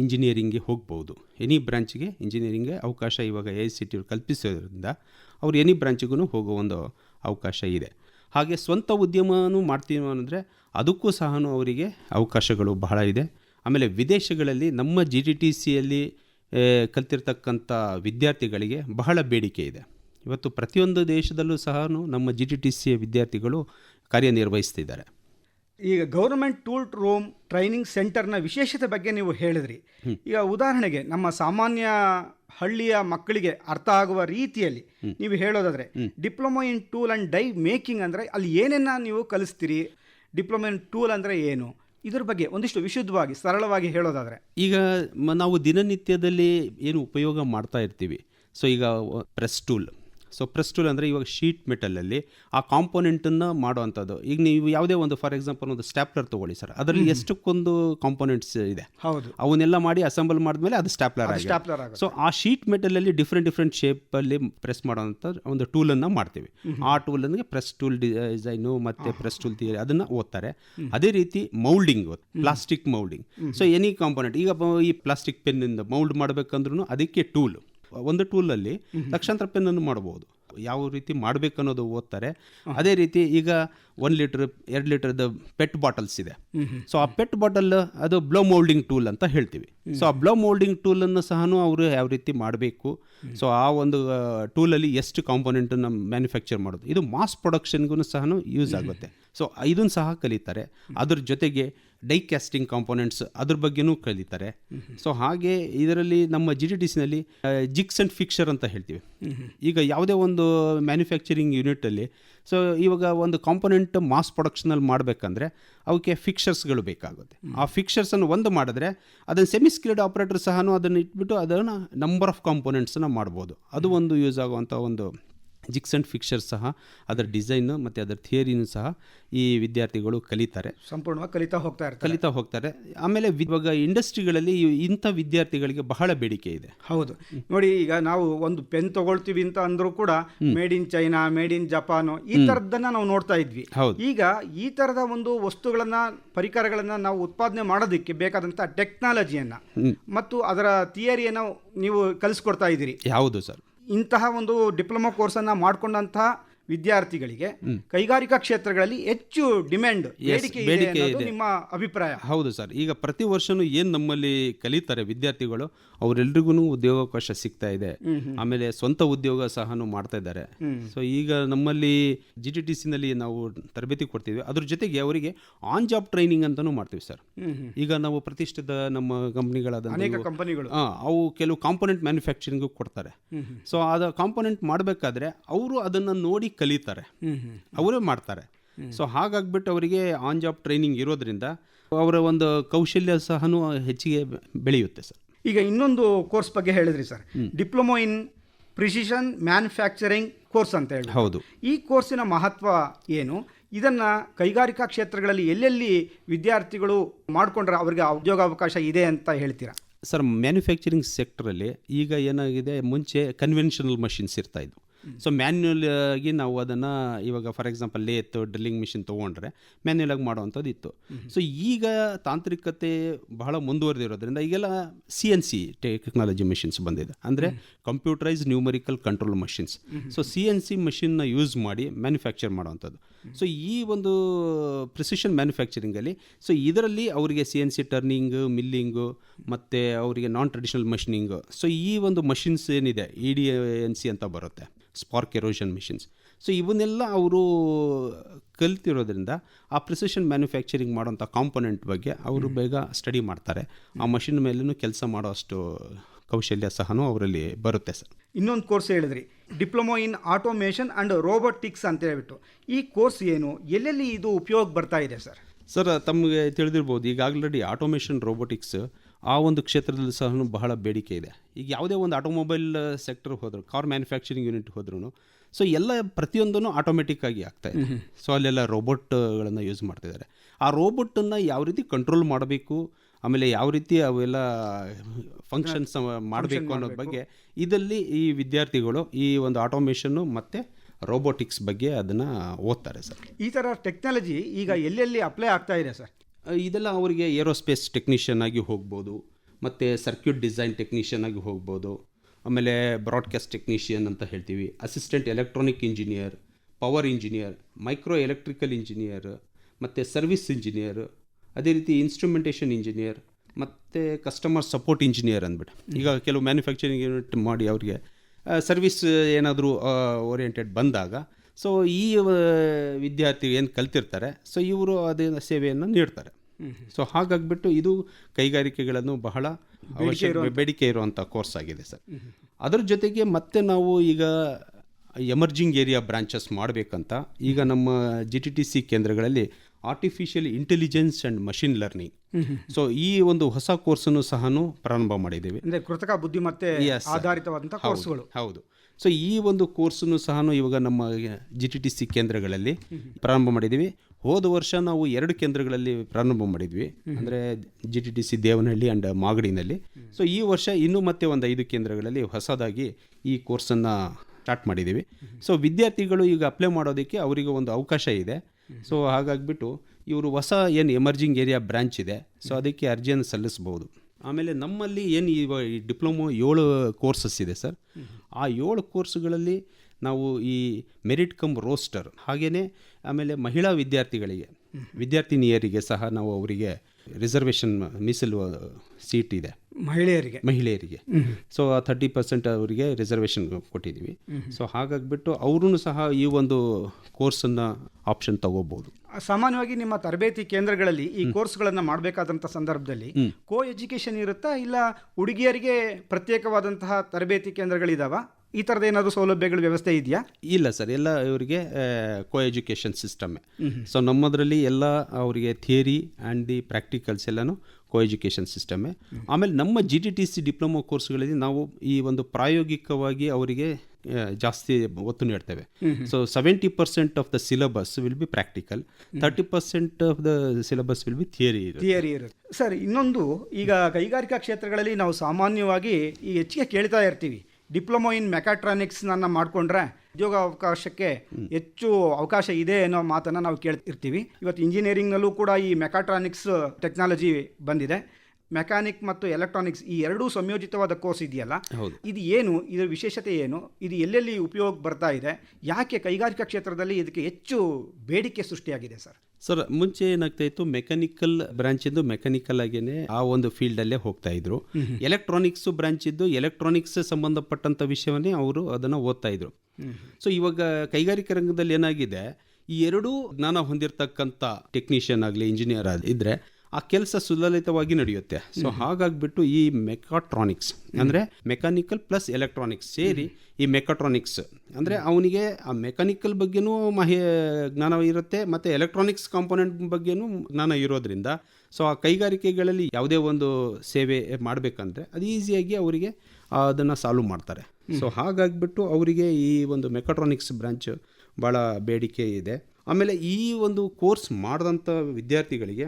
ಇಂಜಿನಿಯರಿಂಗ್ಗೆ ಹೋಗ್ಬೋದು. ಎನಿ ಬ್ರಾಂಚ್ಗೆ ಇಂಜಿನಿಯರಿಂಗ್ಗೆ ಅವಕಾಶ ಇವಾಗ ಎ ಐ ಸಿ ಟಿ ಕಲ್ಪಿಸೋದ್ರಿಂದ ಅವರು ಎನಿ ಬ್ರಾಂಚಿಗೂ ಹೋಗೋ ಒಂದು ಅವಕಾಶ ಇದೆ. ಹಾಗೆ ಸ್ವಂತ ಉದ್ಯಮನೂ ಮಾಡ್ತೀವಿ ಅಂದರೆ ಅದಕ್ಕೂ ಸಹ ಅವರಿಗೆ ಅವಕಾಶಗಳು ಬಹಳ ಇದೆ. ಆಮೇಲೆ ವಿದೇಶಗಳಲ್ಲಿ ನಮ್ಮ ಜಿ ಟಿ ಟಿ ಸಿಯಲ್ಲಿ ಕಲ್ತಿರ್ತಕ್ಕಂಥ ವಿದ್ಯಾರ್ಥಿಗಳಿಗೆ ಬಹಳ ಬೇಡಿಕೆ ಇದೆ. ಇವತ್ತು ಪ್ರತಿಯೊಂದು ದೇಶದಲ್ಲೂ ಸಹ ನಮ್ಮ ಜಿ ಟಿ ಟಿ ಸಿಯ ವಿದ್ಯಾರ್ಥಿಗಳು ಕಾರ್ಯನಿರ್ವಹಿಸ್ತಿದ್ದಾರೆ. ಈಗ ಗೌರ್ಮೆಂಟ್ ಟೂಲ್ ರೂಮ್ ಟ್ರೈನಿಂಗ್ ಸೆಂಟರ್ನ ವಿಶೇಷತೆ ಬಗ್ಗೆ ನೀವು ಹೇಳಿದ್ರಿ. ಈಗ ಉದಾಹರಣೆಗೆ ನಮ್ಮ ಸಾಮಾನ್ಯ ಹಳ್ಳಿಯ ಮಕ್ಕಳಿಗೆ ಅರ್ಥ ಆಗುವ ರೀತಿಯಲ್ಲಿ ನೀವು ಹೇಳೋದಾದ್ರೆ diploma in tool and die making ಅಂದರೆ ಅಲ್ಲಿ ಏನೇನ ನೀವು ಕಲಿಸ್ತೀರಿ? ಡಿಪ್ಲೊಮಾ ಇನ್ ಟೂಲ್ ಅಂದರೆ ಏನು? ಇದ್ರ ಬಗ್ಗೆ ಒಂದಿಷ್ಟು ವಿಶುದ್ಧವಾಗಿ ಸರಳವಾಗಿ ಹೇಳೋದಾದ್ರೆ. ಈಗ ನಾವು ದಿನನಿತ್ಯದಲ್ಲಿ ಏನು ಉಪಯೋಗ ಮಾಡ್ತಾ ಇರ್ತೀವಿ. ಸೊ ಈಗ press tool. So press tool ಅಂದರೆ ಇವಾಗ ಶೀಟ್ ಮೆಟಲಲ್ಲಿ ಆ ಕಾಂಪೋನೆಂಟನ್ನು ಮಾಡುವಂಥದ್ದು. ಈಗ ನೀವು ಯಾವುದೇ ಒಂದು ಫಾರ್ ಎಕ್ಸಾಂಪಲ್ ಒಂದು ಸ್ಟ್ಯಾಪ್ಲರ್ ತೊಗೊಳ್ಳಿ ಸರ್ ಅದರಲ್ಲಿ ಎಷ್ಟಕ್ಕೊಂದು ಕಾಂಪೋನೆಂಟ್ಸ್ ಇದೆ? ಹೌದು. ಅವನ್ನೆಲ್ಲ ಮಾಡಿ ಅಸೆಂಬಲ್ ಮಾಡಿದ್ಮೇಲೆ ಅದು ಸ್ಟ್ಯಾಪ್ಲರ್ ಆಗಿದೆ ಸೊ ಆ ಶೀಟ್ ಮೆಟಲಲ್ಲಿ ಡಿಫ್ರೆಂಟ್ ಡಿಫ್ರೆಂಟ್ ಶೇಪಲ್ಲಿ ಪ್ರೆಸ್ ಮಾಡೋವಂಥ ಒಂದು ಟೂಲನ್ನು ಮಾಡ್ತೀವಿ. ಆ ಟೂಲನ್ಗೆ ಪ್ರೆಸ್ ಟೂಲ್ ಡಿಸೈನು ಮತ್ತು ಪ್ರೆಸ್ ಟೂಲ್ ಥಿಯರಿ ಅದನ್ನು ಓದ್ತಾರೆ. ಅದೇ ರೀತಿ moulding plastic moulding so any component ಈಗ ಈ ಪ್ಲಾಸ್ಟಿಕ್ ಪೆನ್ನಿಂದ ಮೌಲ್ಡ್ ಮಾಡಬೇಕಂದ್ರೂ ಅದಕ್ಕೆ ಟೂಲ್ ಒಂದು ಟೂಲಲ್ಲಿ ಲಕ್ಷಾಂತರ ಪೆನ್ನನ್ನು ಮಾಡಬಹುದು ಯಾವ ರೀತಿ ಮಾಡಬೇಕನ್ನೋದು ಓದ್ತಾರೆ. ಅದೇ ರೀತಿ ಈಗ ಒನ್ ಲೀಟರ್ ಎರಡು ಲೀಟರ್ದ ಪೆಟ್ ಬಾಟಲ್ಸ್ ಇದೆ. ಸೊ ಆ ಪೆಟ್ ಬಾಟಲ್ ಅದು ಬ್ಲೋ ಮೋಲ್ಡಿಂಗ್ ಟೂಲ್ ಅಂತ ಹೇಳ್ತೀವಿ. ಸೊ ಆ ಬ್ಲೋ ಮೋಲ್ಡಿಂಗ್ ಟೂಲನ್ನು ಸಹ ಅವರು ಯಾವ ರೀತಿ ಮಾಡಬೇಕು? ಸೊ ಆ ಒಂದು ಟೂಲಲ್ಲಿ ಎಷ್ಟು ಕಾಂಪೊನೆಂಟನ್ನು ಮ್ಯಾನುಫ್ಯಾಕ್ಚರ್ ಮಾಡೋದು? ಇದು ಮಾಸ್ ಪ್ರೊಡಕ್ಷನ್ಗೂ ಸಹ ಯೂಸ್ ಆಗುತ್ತೆ. ಸೊ ಇದನ್ನು ಸಹ ಕಲಿತಾರೆ. ಅದ್ರ ಜೊತೆಗೆ ಡೈ ಕ್ಯಾಸ್ಟಿಂಗ್ ಕಾಂಪೊನೆಂಟ್ಸ್ ಅದ್ರ ಬಗ್ಗೆನೂ ಕಲಿತಾರೆ. ಸೊ ಹಾಗೆ ಇದರಲ್ಲಿ ನಮ್ಮ ಜಿ ಟಿ ಟಿ ಸಿನಲ್ಲಿ ಜಿಕ್ಸ್ ಅಂಡ್ ಫಿಕ್ಸರ್ ಅಂತ ಹೇಳ್ತೀವಿ. ಈಗ ಯಾವುದೇ ಒಂದು ಮ್ಯಾನುಫ್ಯಾಕ್ಚರಿಂಗ್ ಯೂನಿಟಲ್ಲಿ ಸೊ ಇವಾಗ ಒಂದು ಕಾಂಪೊನೆಂಟ್ ಮಾಸ್ ಪ್ರೊಡಕ್ಷನಲ್ಲಿ ಮಾಡಬೇಕಂದ್ರೆ ಅವಕ್ಕೆ ಫಿಕ್ಷರ್ಸ್ಗಳು ಬೇಕಾಗುತ್ತೆ. ಆ ಫಿಕ್ಷರ್ಸನ್ನು ಒಂದು ಮಾಡಿದ್ರೆ ಅದನ್ನು ಸೆಮಿ ಸ್ಕಿಲ್ಡ್ ಆಪ್ರೇಟರ್ ಸಹ ಅದನ್ನು ಇಟ್ಬಿಟ್ಟು ಅದನ್ನು ನಂಬರ್ ಆಫ್ ಕಾಂಪೊನೆಂಟ್ಸನ್ನು ಮಾಡ್ಬೋದು. ಅದು ಒಂದು ಯೂಸ್ ಆಗುವಂಥ ಒಂದು ಜಿಕ್ಸ್ ಆ್ಯಂಡ್ ಫಿಕ್ಷರ್ ಸಹ ಅದರ ಡಿಸೈನು ಮತ್ತು ಅದರ ಥಿಯರಿನೂ ಸಹ ಈ ವಿದ್ಯಾರ್ಥಿಗಳು ಕಲಿತಾರೆ. ಸಂಪೂರ್ಣವಾಗಿ ಕಲಿತಾ ಹೋಗ್ತಾ ಇರ್ತಾರೆ. ಕಲಿತಾ ಹೋಗ್ತಾರೆ. ಆಮೇಲೆ ಇವಾಗ ಇಂಡಸ್ಟ್ರಿಗಳಲ್ಲಿ ಇಂಥ ವಿದ್ಯಾರ್ಥಿಗಳಿಗೆ ಬಹಳ ಬೇಡಿಕೆ ಇದೆ. ಹೌದು. ನೋಡಿ ಈಗ ನಾವು ಒಂದು ಪೆನ್ ತಗೊಳ್ತೀವಿ ಅಂತ ಅಂದರೂ ಕೂಡ made in China made in Japan ಈ ಥರದ್ದನ್ನು ನಾವು ನೋಡ್ತಾ ಇದ್ವಿ. ಹೌದು. ಈಗ ಈ ತರದ ಒಂದು ವಸ್ತುಗಳನ್ನ ಪರಿಕರಗಳನ್ನ ನಾವು ಉತ್ಪಾದನೆ ಮಾಡೋದಕ್ಕೆ ಬೇಕಾದಂಥ ಟೆಕ್ನಾಲಜಿಯನ್ನ ಮತ್ತು ಅದರ ಥಿಯರಿಯನ್ನು ನೀವು ಕಲಿಸ್ಕೊಡ್ತಾ ಇದ್ದೀರಿ. ಯಾವುದು ಸರ್? ಇಂತಹ ಒಂದು ಡಿಪ್ಲೊಮಾ ಕೋರ್ಸನ್ನು ಮಾಡಿಕೊಂಡಂತಹ ವಿದ್ಯಾರ್ಥಿಗಳಿಗೆ ಕೈಗಾರಿಕಾ ಕ್ಷೇತ್ರಗಳಲ್ಲಿ ಹೆಚ್ಚು ಡಿಮ್ಯಾಂಡ್ ಬೇಡಿಕೆ ನಿಮ್ಮ ಅಭಿಪ್ರಾಯ. ಹೌದು ಸರ್. ಈಗ ಪ್ರತಿ ವರ್ಷನೂ ಏನು ನಮ್ಮಲ್ಲಿ ಕಲಿತಾರೆ ವಿದ್ಯಾರ್ಥಿಗಳು ಅವರೆಲ್ರಿಗೂ ಉದ್ಯೋಗಾವಕಾಶ ಸಿಗ್ತಾ ಇದೆ. ಆಮೇಲೆ ಸ್ವಂತ ಉದ್ಯೋಗ ಸಹ ಮಾಡ್ತಾ ಇದ್ದಾರೆ. ಸೊ ಈಗ ನಮ್ಮಲ್ಲಿ ಜಿ ಟಿ ಟಿ ಸಿನಲ್ಲಿ ನಾವು ತರಬೇತಿ ಕೊಡ್ತೀವಿ. ಅದ್ರ ಜೊತೆಗೆ ಅವರಿಗೆ ಆನ್ ಜಾಬ್ ಟ್ರೈನಿಂಗ್ ಅಂತಾನು ಮಾಡ್ತೀವಿ ಸರ್. ಈಗ ನಾವು ಪ್ರತಿಷ್ಠಿತ ನಮ್ಮ ಕಂಪ್ನಿಗಳಾದ ಅನೇಕ ಕಂಪನಿಗಳು. ಅವು ಕೆಲವು ಕಾಂಪೊನೆಂಟ್ ಮ್ಯಾನುಫ್ಯಾಕ್ಚರಿಂಗ್ ಕೊಡ್ತಾರೆ. ಸೊ ಅದ ಕಾಂಪೊನೆಂಟ್ ಮಾಡಬೇಕಾದ್ರೆ ಅವರು ಅದನ್ನು ನೋಡಿ ಕಲಿತಾರೆ. ಅವರೇ ಮಾಡ್ತಾರೆ. ಸೊ ಹಾಗಾಗ್ಬಿಟ್ಟು ಅವರಿಗೆ ಆನ್ ಜಾಬ್ ಟ್ರೈನಿಂಗ್ ಇರೋದ್ರಿಂದ ಅವರ ಒಂದು ಕೌಶಲ್ಯ ಸಹ ಹೆಚ್ಚಿಗೆ ಬೆಳೆಯುತ್ತೆ ಸರ್. ಈಗ ಇನ್ನೊಂದು ಕೋರ್ಸ್ ಬಗ್ಗೆ ಹೇಳಿದ್ರಿ sir. Diploma in precision manufacturing course ಅಂತ ಹೇಳಿ ಹೌದು. ಈ ಕೋರ್ಸಿನ ಮಹತ್ವ ಏನು? ಇದನ್ನ ಕೈಗಾರಿಕಾ ಕ್ಷೇತ್ರಗಳಲ್ಲಿ ಎಲ್ಲೆಲ್ಲಿ ವಿದ್ಯಾರ್ಥಿಗಳು ಮಾಡಿಕೊಂಡ್ರೆ ಅವರಿಗೆ ಉದ್ಯೋಗಾವಕಾಶ ಇದೆ ಅಂತ ಹೇಳ್ತೀರಾ? ಸರ್ ಮ್ಯಾನುಫ್ಯಾಕ್ಚರಿಂಗ್ ಸೆಕ್ಟ್ರಲ್ಲಿ ಈಗ ಏನಾಗಿದೆ ಮುಂಚೆ ಕನ್ವೆನ್ಷನಲ್ ಮಷಿನ್ಸ್ ಇರ್ತಾ ಇದ್ವು. ಸೊ ಮ್ಯಾನ್ಯಲ್ ಆಗಿ ನಾವು ಅದನ್ನು ಇವಾಗ for example lathe drilling machine ತೊಗೊಂಡ್ರೆ ಮ್ಯಾನ್ಯುಯಲ್ ಆಗಿ ಮಾಡುವಂಥದ್ದು ಇತ್ತು. ಸೊ ಈಗ ತಾಂತ್ರಿಕತೆ ಬಹಳ ಮುಂದುವರೆದಿರೋದ್ರಿಂದ ಈಗೆಲ್ಲ C N C technology machines ಬಂದಿದೆ. ಅಂದರೆ computerise numerical control machines so C N C ಮಷಿನ್ನ ಯೂಸ್ ಮಾಡಿ ಮ್ಯಾನುಫ್ಯಾಕ್ಚರ್ ಮಾಡುವಂಥದ್ದು. ಸೊ ಈ ಒಂದು ಪ್ರಿಸಿಷನ್ ಮ್ಯಾನುಫ್ಯಾಕ್ಚರಿಂಗಲ್ಲಿ ಸೊ ಇದರಲ್ಲಿ ಅವರಿಗೆ C N C turning milling ಮತ್ತು ಅವರಿಗೆ ನಾನ್ ಟ್ರೆಡಿಷನಲ್ ಮಷಿನಿಂಗು ಸೊ ಈ ಒಂದು ಮಷಿನ್ಸ್ ಏನಿದೆ ಇ ಡಿ ಎನ್ ಸಿ ಅಂತ ಬರುತ್ತೆ ಸ್ಪಾರ್ಕ್ ಎರೋಷನ್ ಮಿಷಿನ್ಸ್ ಸೊ ಇವನ್ನೆಲ್ಲ ಅವರು ಕಲ್ತಿರೋದ್ರಿಂದ ಆ ಪ್ರಿಸಿಷನ್ ಮ್ಯಾನುಫ್ಯಾಕ್ಚರಿಂಗ್ ಮಾಡೋಂಥ ಕಾಂಪೊನೆಂಟ್ ಬಗ್ಗೆ ಅವರು ಬೇಗ ಸ್ಟಡಿ ಮಾಡ್ತಾರೆ. ಆ ಮಷಿನ್ ಮೇಲೂ ಕೆಲಸ ಮಾಡೋ ಅಷ್ಟು ಕೌಶಲ್ಯ ಸಹ ಅವರಲ್ಲಿ ಬರುತ್ತೆ ಸರ್. ಇನ್ನೊಂದು ಕೋರ್ಸ್ ಹೇಳಿದ್ರಿ diploma in automation and robotics ಅಂತ ಹೇಳಿಬಿಟ್ಟು. ಈ ಕೋರ್ಸ್ ಏನು ಎಲ್ಲೆಲ್ಲಿ ಇದು ಉಪಯೋಗ ಬರ್ತಾ ಇದೆ ಸರ್? ಸರ್ ತಮಗೆ ತಿಳಿದಿರ್ಬೋದು ಈಗ ಆಲ್ರೆಡಿ ಆಟೋಮೇಷನ್ ರೋಬೋಟಿಕ್ಸ್ ಆ ಒಂದು ಕ್ಷೇತ್ರದಲ್ಲಿ ಸಹ ಬಹಳ ಬೇಡಿಕೆ ಇದೆ. ಈಗ ಯಾವುದೇ ಒಂದು ಆಟೋಮೊಬೈಲ್ ಸೆಕ್ಟರ್ ಹೋದ್ರು ಕಾರ್ ಮ್ಯಾನುಫ್ಯಾಕ್ಚರಿಂಗ್ ಯೂನಿಟ್ ಹೋದ್ರೂ ಸೊ ಎಲ್ಲ ಪ್ರತಿಯೊಂದೂ ಆಟೋಮೆಟಿಕ್ ಆಗಿ ಆಗ್ತಾ ಇದೆ. ಸೊ ಅಲ್ಲೆಲ್ಲ ರೋಬೋಟ್ಗಳನ್ನು ಯೂಸ್ ಮಾಡ್ತಿದ್ದಾರೆ. ಆ ರೋಬೋಟನ್ನು ಯಾವ ರೀತಿ ಕಂಟ್ರೋಲ್ ಮಾಡಬೇಕು ಆಮೇಲೆ ಯಾವ ರೀತಿ ಅವೆಲ್ಲ ಫಂಕ್ಷನ್ಸ್ ಮಾಡಬೇಕು ಅನ್ನೋದ್ರ ಬಗ್ಗೆ ಇದರಲ್ಲಿ ಈ ವಿದ್ಯಾರ್ಥಿಗಳು ಈ ಒಂದು ಆಟೋಮೇಷನ್ನು ಮತ್ತು ರೋಬೋಟಿಕ್ಸ್ ಬಗ್ಗೆ ಅದನ್ನು ಓದ್ತಾರೆ ಸರ್. ಈ ಥರ ಟೆಕ್ನಾಲಜಿ ಈಗ ಎಲ್ಲೆಲ್ಲಿ ಅಪ್ಲೈ ಆಗ್ತಾ ಇದೆ ಸರ್? ಇದೆಲ್ಲ ಅವರಿಗೆ ಏರೋಸ್ಪೇಸ್ ಟೆಕ್ನಿಷಿಯನ್ ಆಗಿ ಹೋಗ್ಬೋದು ಮತ್ತು ಸರ್ಕ್ಯೂಟ್ ಡಿಸೈನ್ ಟೆಕ್ನಿಷಿಯನ್ ಆಗಿ ಹೋಗ್ಬೋದು ಆಮೇಲೆ ಬ್ರಾಡ್ಕಾಸ್ಟ್ ಟೆಕ್ನಿಷಿಯನ್ ಅಂತ ಹೇಳ್ತೀವಿ assistant electronic engineer power engineer micro electrical engineer ಮತ್ತು ಸರ್ವಿಸ್ ಇಂಜಿನಿಯರ್ ಅದೇ ರೀತಿ ಇನ್ಸ್ಟ್ರುಮೆಂಟೇಷನ್ ಇಂಜಿನಿಯರ್ ಮತ್ತು ಕಸ್ಟಮರ್ ಸಪೋರ್ಟ್ ಇಂಜಿನಿಯರ್ ಅಂದ್ಬಿಟ್ಟು. ಈಗ ಕೆಲವು ಮ್ಯಾನುಫ್ಯಾಕ್ಚರಿಂಗ್ ಯೂನಿಟ್ ಮಾಡಿ ಅವರಿಗೆ ಸರ್ವಿಸ್ ಏನಾದರೂ ಓರಿಯೆಂಟೆಡ್ ಬಂದಾಗ ಸೊ ಈ ವಿದ್ಯಾರ್ಥಿ ಏನು ಕಲ್ತಿರ್ತಾರೆ ಸೊ ಇವರು ಅದೇ ಸೇವೆಯನ್ನು ನೀಡ್ತಾರೆ. ಸೊ ಹಾಗಾಗ್ಬಿಟ್ಟು ಇದು ಕೈಗಾರಿಕೆಗಳನ್ನು ಬಹಳ ಬೇಡಿಕೆ ಇರುವಂಥ ಕೋರ್ಸ್ ಆಗಿದೆ ಸರ್. ಅದರ ಜೊತೆಗೆ ಮತ್ತೆ ನಾವು ಈಗ ಎಮರ್ಜಿಂಗ್ ಏರಿಯಾ ಬ್ರಾಂಚಸ್ ಮಾಡಬೇಕಂತ ಈಗ ನಮ್ಮ ಜಿ ಟಿ ಟಿ ಸಿ ಕೇಂದ್ರಗಳಲ್ಲಿ artificial intelligence and machine learning so ಈ ಒಂದು ಹೊಸ ಕೋರ್ಸನ್ನು ಸಹ ಪ್ರಾರಂಭ ಮಾಡಿದ್ದೇವೆ. ಅಂದ್ರೆ ಕೃತಕ ಬುದ್ಧಿಮತ್ತೆ ಆಧಾರಿತವಾದಂತಹ. ಆಧಾರಿತವಾದಂಥ ಕೋರ್ಸ್ಗಳು ಹೌದು. ಸೊ ಈ ಒಂದು ಕೋರ್ಸನ್ನು ಸಹ ಇವಾಗ ನಮ್ಮ ಜಿ ಟಿ ಟಿ ಸಿ ಕೇಂದ್ರಗಳಲ್ಲಿ ಪ್ರಾರಂಭ ಮಾಡಿದ್ದೀವಿ. ಹೋದ ವರ್ಷ ನಾವು ಎರಡು ಕೇಂದ್ರಗಳಲ್ಲಿ ಪ್ರಾರಂಭ ಮಾಡಿದ್ವಿ. ಅಂದರೆ G T T C Devanahalli and ಮಾಗಡಿನಲ್ಲಿ so ಈ ವರ್ಷ ಇನ್ನೂ ಮತ್ತೆ ಒಂದು ಐದು ಕೇಂದ್ರಗಳಲ್ಲಿ ಹೊಸದಾಗಿ ಈ ಕೋರ್ಸನ್ನು ಸ್ಟಾರ್ಟ್ ಮಾಡಿದ್ದೀವಿ. ಸೊ ವಿದ್ಯಾರ್ಥಿಗಳು ಈಗ ಅಪ್ಲೈ ಮಾಡೋದಕ್ಕೆ ಅವರಿಗೆ ಒಂದು ಅವಕಾಶ ಇದೆ. ಸೊ ಹಾಗಾಗಿಬಿಟ್ಟು ಇವರು ಹೊಸ ಏನು ಎಮರ್ಜಿಂಗ್ ಏರಿಯಾ ಬ್ರ್ಯಾಂಚ್ ಇದೆ. ಸೊ ಅದಕ್ಕೆ ಅರ್ಜಿಯನ್ನು ಸಲ್ಲಿಸ್ಬೋದು. ಆಮೇಲೆ ನಮ್ಮಲ್ಲಿ ಏನು ಈ ಡಿಪ್ಲೊಮೊ ಏಳು ಕೋರ್ಸಸ್ ಇದೆ ಸರ್. ಆ ಏಳು ಕೋರ್ಸ್ಗಳಲ್ಲಿ ನಾವು ಈ ಮೆರಿಟ್ ಕಮ್ ರೋಸ್ಟರ್ ಹಾಗೆಯೇ ಆಮೇಲೆ ಮಹಿಳಾ ವಿದ್ಯಾರ್ಥಿಗಳಿಗೆ, ವಿದ್ಯಾರ್ಥಿನಿಯರಿಗೆ ಸಹ ನಾವು ಅವರಿಗೆ ರಿಸರ್ವೇಷನ್ ಮೀಸಲು ಸೀಟ್ ಇದೆ. ಮಹಿಳೆಯರಿಗೆ. ಮಹಿಳೆಯರಿಗೆ. ಸೊ ತರ್ಟಿ ಪರ್ಸೆಂಟ್ ಅವರಿಗೆ ರಿಸರ್ವೇಷನ್ ಕೊಟ್ಟಿದ್ದೀವಿ. ಸೊ ಹಾಗಾಗಿಬಿಟ್ಟು ಅವರೂ ಸಹ ಈ ಒಂದು ಕೋರ್ಸನ್ನು ಆಪ್ಷನ್ ತಗೋಬಹುದು ಸಾಮಾನ್ಯವಾಗಿ ನಿಮ್ಮ ತರಬೇತಿ ಕೇಂದ್ರಗಳಲ್ಲಿ ಈ ಕೋರ್ಸ್ಗಳನ್ನು ಮಾಡಬೇಕಾದಂಥ ಸಂದರ್ಭದಲ್ಲಿ ಕೋ ಎಜುಕೇಶನ್ ಇರುತ್ತಾ ಇಲ್ಲ ಹುಡುಗಿಯರಿಗೆ ಪ್ರತ್ಯೇಕವಾದಂತಹ ತರಬೇತಿ ಕೇಂದ್ರಗಳಿದಾವ? ಈ ಥರದ ಏನಾದರೂ ಸೌಲಭ್ಯಗಳ ವ್ಯವಸ್ಥೆ ಇದೆಯಾ? ಇಲ್ಲ ಸರ್ ಎಲ್ಲ ಇವರಿಗೆ ಕೋ ಎಜುಕೇಷನ್ ಸಿಸ್ಟಮ್ ಸೊ ನಮ್ಮದರಲ್ಲಿ ಎಲ್ಲ ಅವರಿಗೆ ಥಿಯರಿ ಆ್ಯಂಡ್ ದಿ ಪ್ರಾಕ್ಟಿಕಲ್ಸ್ ಎಲ್ಲನೂ ಕೋ ಎಜುಕೇಷನ್ ಸಿಸ್ಟಮ್ಮೆ ಆಮೇಲೆ ನಮ್ಮ G T T C diploma ಕೋರ್ಸ್ಗಳಲ್ಲಿ ನಾವು ಈ ಒಂದು ಪ್ರಾಯೋಗಿಕವಾಗಿ ಅವರಿಗೆ ಜಾಸ್ತಿ ಒತ್ತು ನೀಡ್ತೇವೆ. So seventy percent of the syllabus will be practical thirty percent of the syllabus will be theory theory ಇರುತ್ತೆ. ಸರ್ ಇನ್ನೊಂದು ಈಗ ಕೈಗಾರಿಕಾ ಕ್ಷೇತ್ರಗಳಲ್ಲಿ ನಾವು ಸಾಮಾನ್ಯವಾಗಿ ಈ ಹೆಚ್ಚಿಗೆ ಕೇಳ್ತಾ ಇರ್ತೀವಿ. ಡಿಪ್ಲೊಮೊ ಇನ್ ಮೆಕಾಟ್ರಾನಿಕ್ಸ್ನ ಮಾಡಿಕೊಂಡ್ರೆ ಉದ್ಯೋಗ ಅವಕಾಶಕ್ಕೆ ಹೆಚ್ಚು ಅವಕಾಶ ಇದೆ ಅನ್ನೋ ಮಾತನ್ನು ನಾವು ಕೇಳ್ತಿರ್ತೀವಿ. ಇವತ್ತು ಇಂಜಿನಿಯರಿಂಗ್ನಲ್ಲೂ ಕೂಡ ಈ ಮೆಕಾಟ್ರಾನಿಕ್ಸ್ ಟೆಕ್ನಾಲಜಿ ಬಂದಿದೆ. ಮೆಕ್ಯಾನಿಕ್ ಮತ್ತು ಎಲೆಕ್ಟ್ರಾನಿಕ್ಸ್ ಈ ಎರಡೂ ಸಂಯೋಜಿತವಾದ ಕೋರ್ಸ್ ಇದೆಯಲ್ಲ? ಇದು ಏನು? ಇದರ ವಿಶೇಷತೆ ಏನು? ಇದು ಎಲ್ಲೆಲ್ಲಿ ಉಪಯೋಗ ಬರ್ತಾ ಇದೆ? ಯಾಕೆ ಕೈಗಾರಿಕಾ ಕ್ಷೇತ್ರದಲ್ಲಿ ಇದಕ್ಕೆ ಹೆಚ್ಚು ಬೇಡಿಕೆ ಸೃಷ್ಟಿಯಾಗಿದೆ ಸರ್? ಸರ್ ಮುಂಚೆ ಏನಾಗ್ತಾ ಇತ್ತು ಮೆಕ್ಯಾನಿಕಲ್ ಬ್ರಾಂಚ್ ಇದ್ದು ಮೆಕ್ಯಾನಿಕಲ್ ಆಗೇನೆ ಆ ಒಂದು ಫೀಲ್ಡ್ ಅಲ್ಲೇ ಹೋಗ್ತಾ ಇದ್ರು. ಎಲೆಕ್ಟ್ರಾನಿಕ್ಸ್ ಬ್ರಾಂಚ್ ಇದ್ದು ಎಲೆಕ್ಟ್ರಾನಿಕ್ಸ್ ಸಂಬಂಧಪಟ್ಟಂತ ವಿಷಯವನ್ನೇ ಅವರು ಅದನ್ನ ಓದ್ತಾ ಇದ್ರು. ಸೊ ಇವಾಗ ಕೈಗಾರಿಕಾ ರಂಗದಲ್ಲಿ ಏನಾಗಿದೆ ಈ ಎರಡೂ ಜ್ಞಾನ ಹೊಂದಿರತಕ್ಕಂಥ ಟೆಕ್ನಿಷಿಯನ್ ಆಗಲಿ ಇಂಜಿನಿಯರ್ ಇದ್ರೆ ಆ ಕೆಲಸ ಸುಲಲಿತವಾಗಿ ನಡೆಯುತ್ತೆ. ಸೊ ಹಾಗಾಗ್ಬಿಟ್ಟು ಈ ಮೆಕಾಟ್ರಾನಿಕ್ಸ್ ಅಂದರೆ ಮೆಕ್ಯಾನಿಕಲ್ ಪ್ಲಸ್ ಎಲೆಕ್ಟ್ರಾನಿಕ್ಸ್ ಸೇರಿ ಈ ಮೆಕಟ್ರಾನಿಕ್ಸ್. ಅಂದರೆ ಅವನಿಗೆ ಆ ಮೆಕ್ಯಾನಿಕಲ್ ಬಗ್ಗೆನೂ ಮಹಿ ಜ್ಞಾನ ಇರುತ್ತೆ ಮತ್ತು ಎಲೆಕ್ಟ್ರಾನಿಕ್ಸ್ ಕಾಂಪೊನೆಂಟ್ ಬಗ್ಗೆನೂ ಜ್ಞಾನ ಇರೋದ್ರಿಂದ ಸೊ ಆ ಕೈಗಾರಿಕೆಗಳಲ್ಲಿ ಯಾವುದೇ ಒಂದು ಸೇವೆ ಮಾಡಬೇಕಂದ್ರೆ ಅದು ಈಸಿಯಾಗಿ ಅವರಿಗೆ ಅದನ್ನು ಸಾಲ್ವ್ ಮಾಡ್ತಾರೆ. ಸೊ ಹಾಗಾಗಿಬಿಟ್ಟು ಅವರಿಗೆ ಈ ಒಂದು ಮೆಕಟ್ರಾನಿಕ್ಸ್ ಬ್ರಾಂಚ್ ಭಾಳ ಬೇಡಿಕೆ ಇದೆ. ಆಮೇಲೆ ಈ ಒಂದು ಕೋರ್ಸ್ ಮಾಡಿದಂಥ ವಿದ್ಯಾರ್ಥಿಗಳಿಗೆ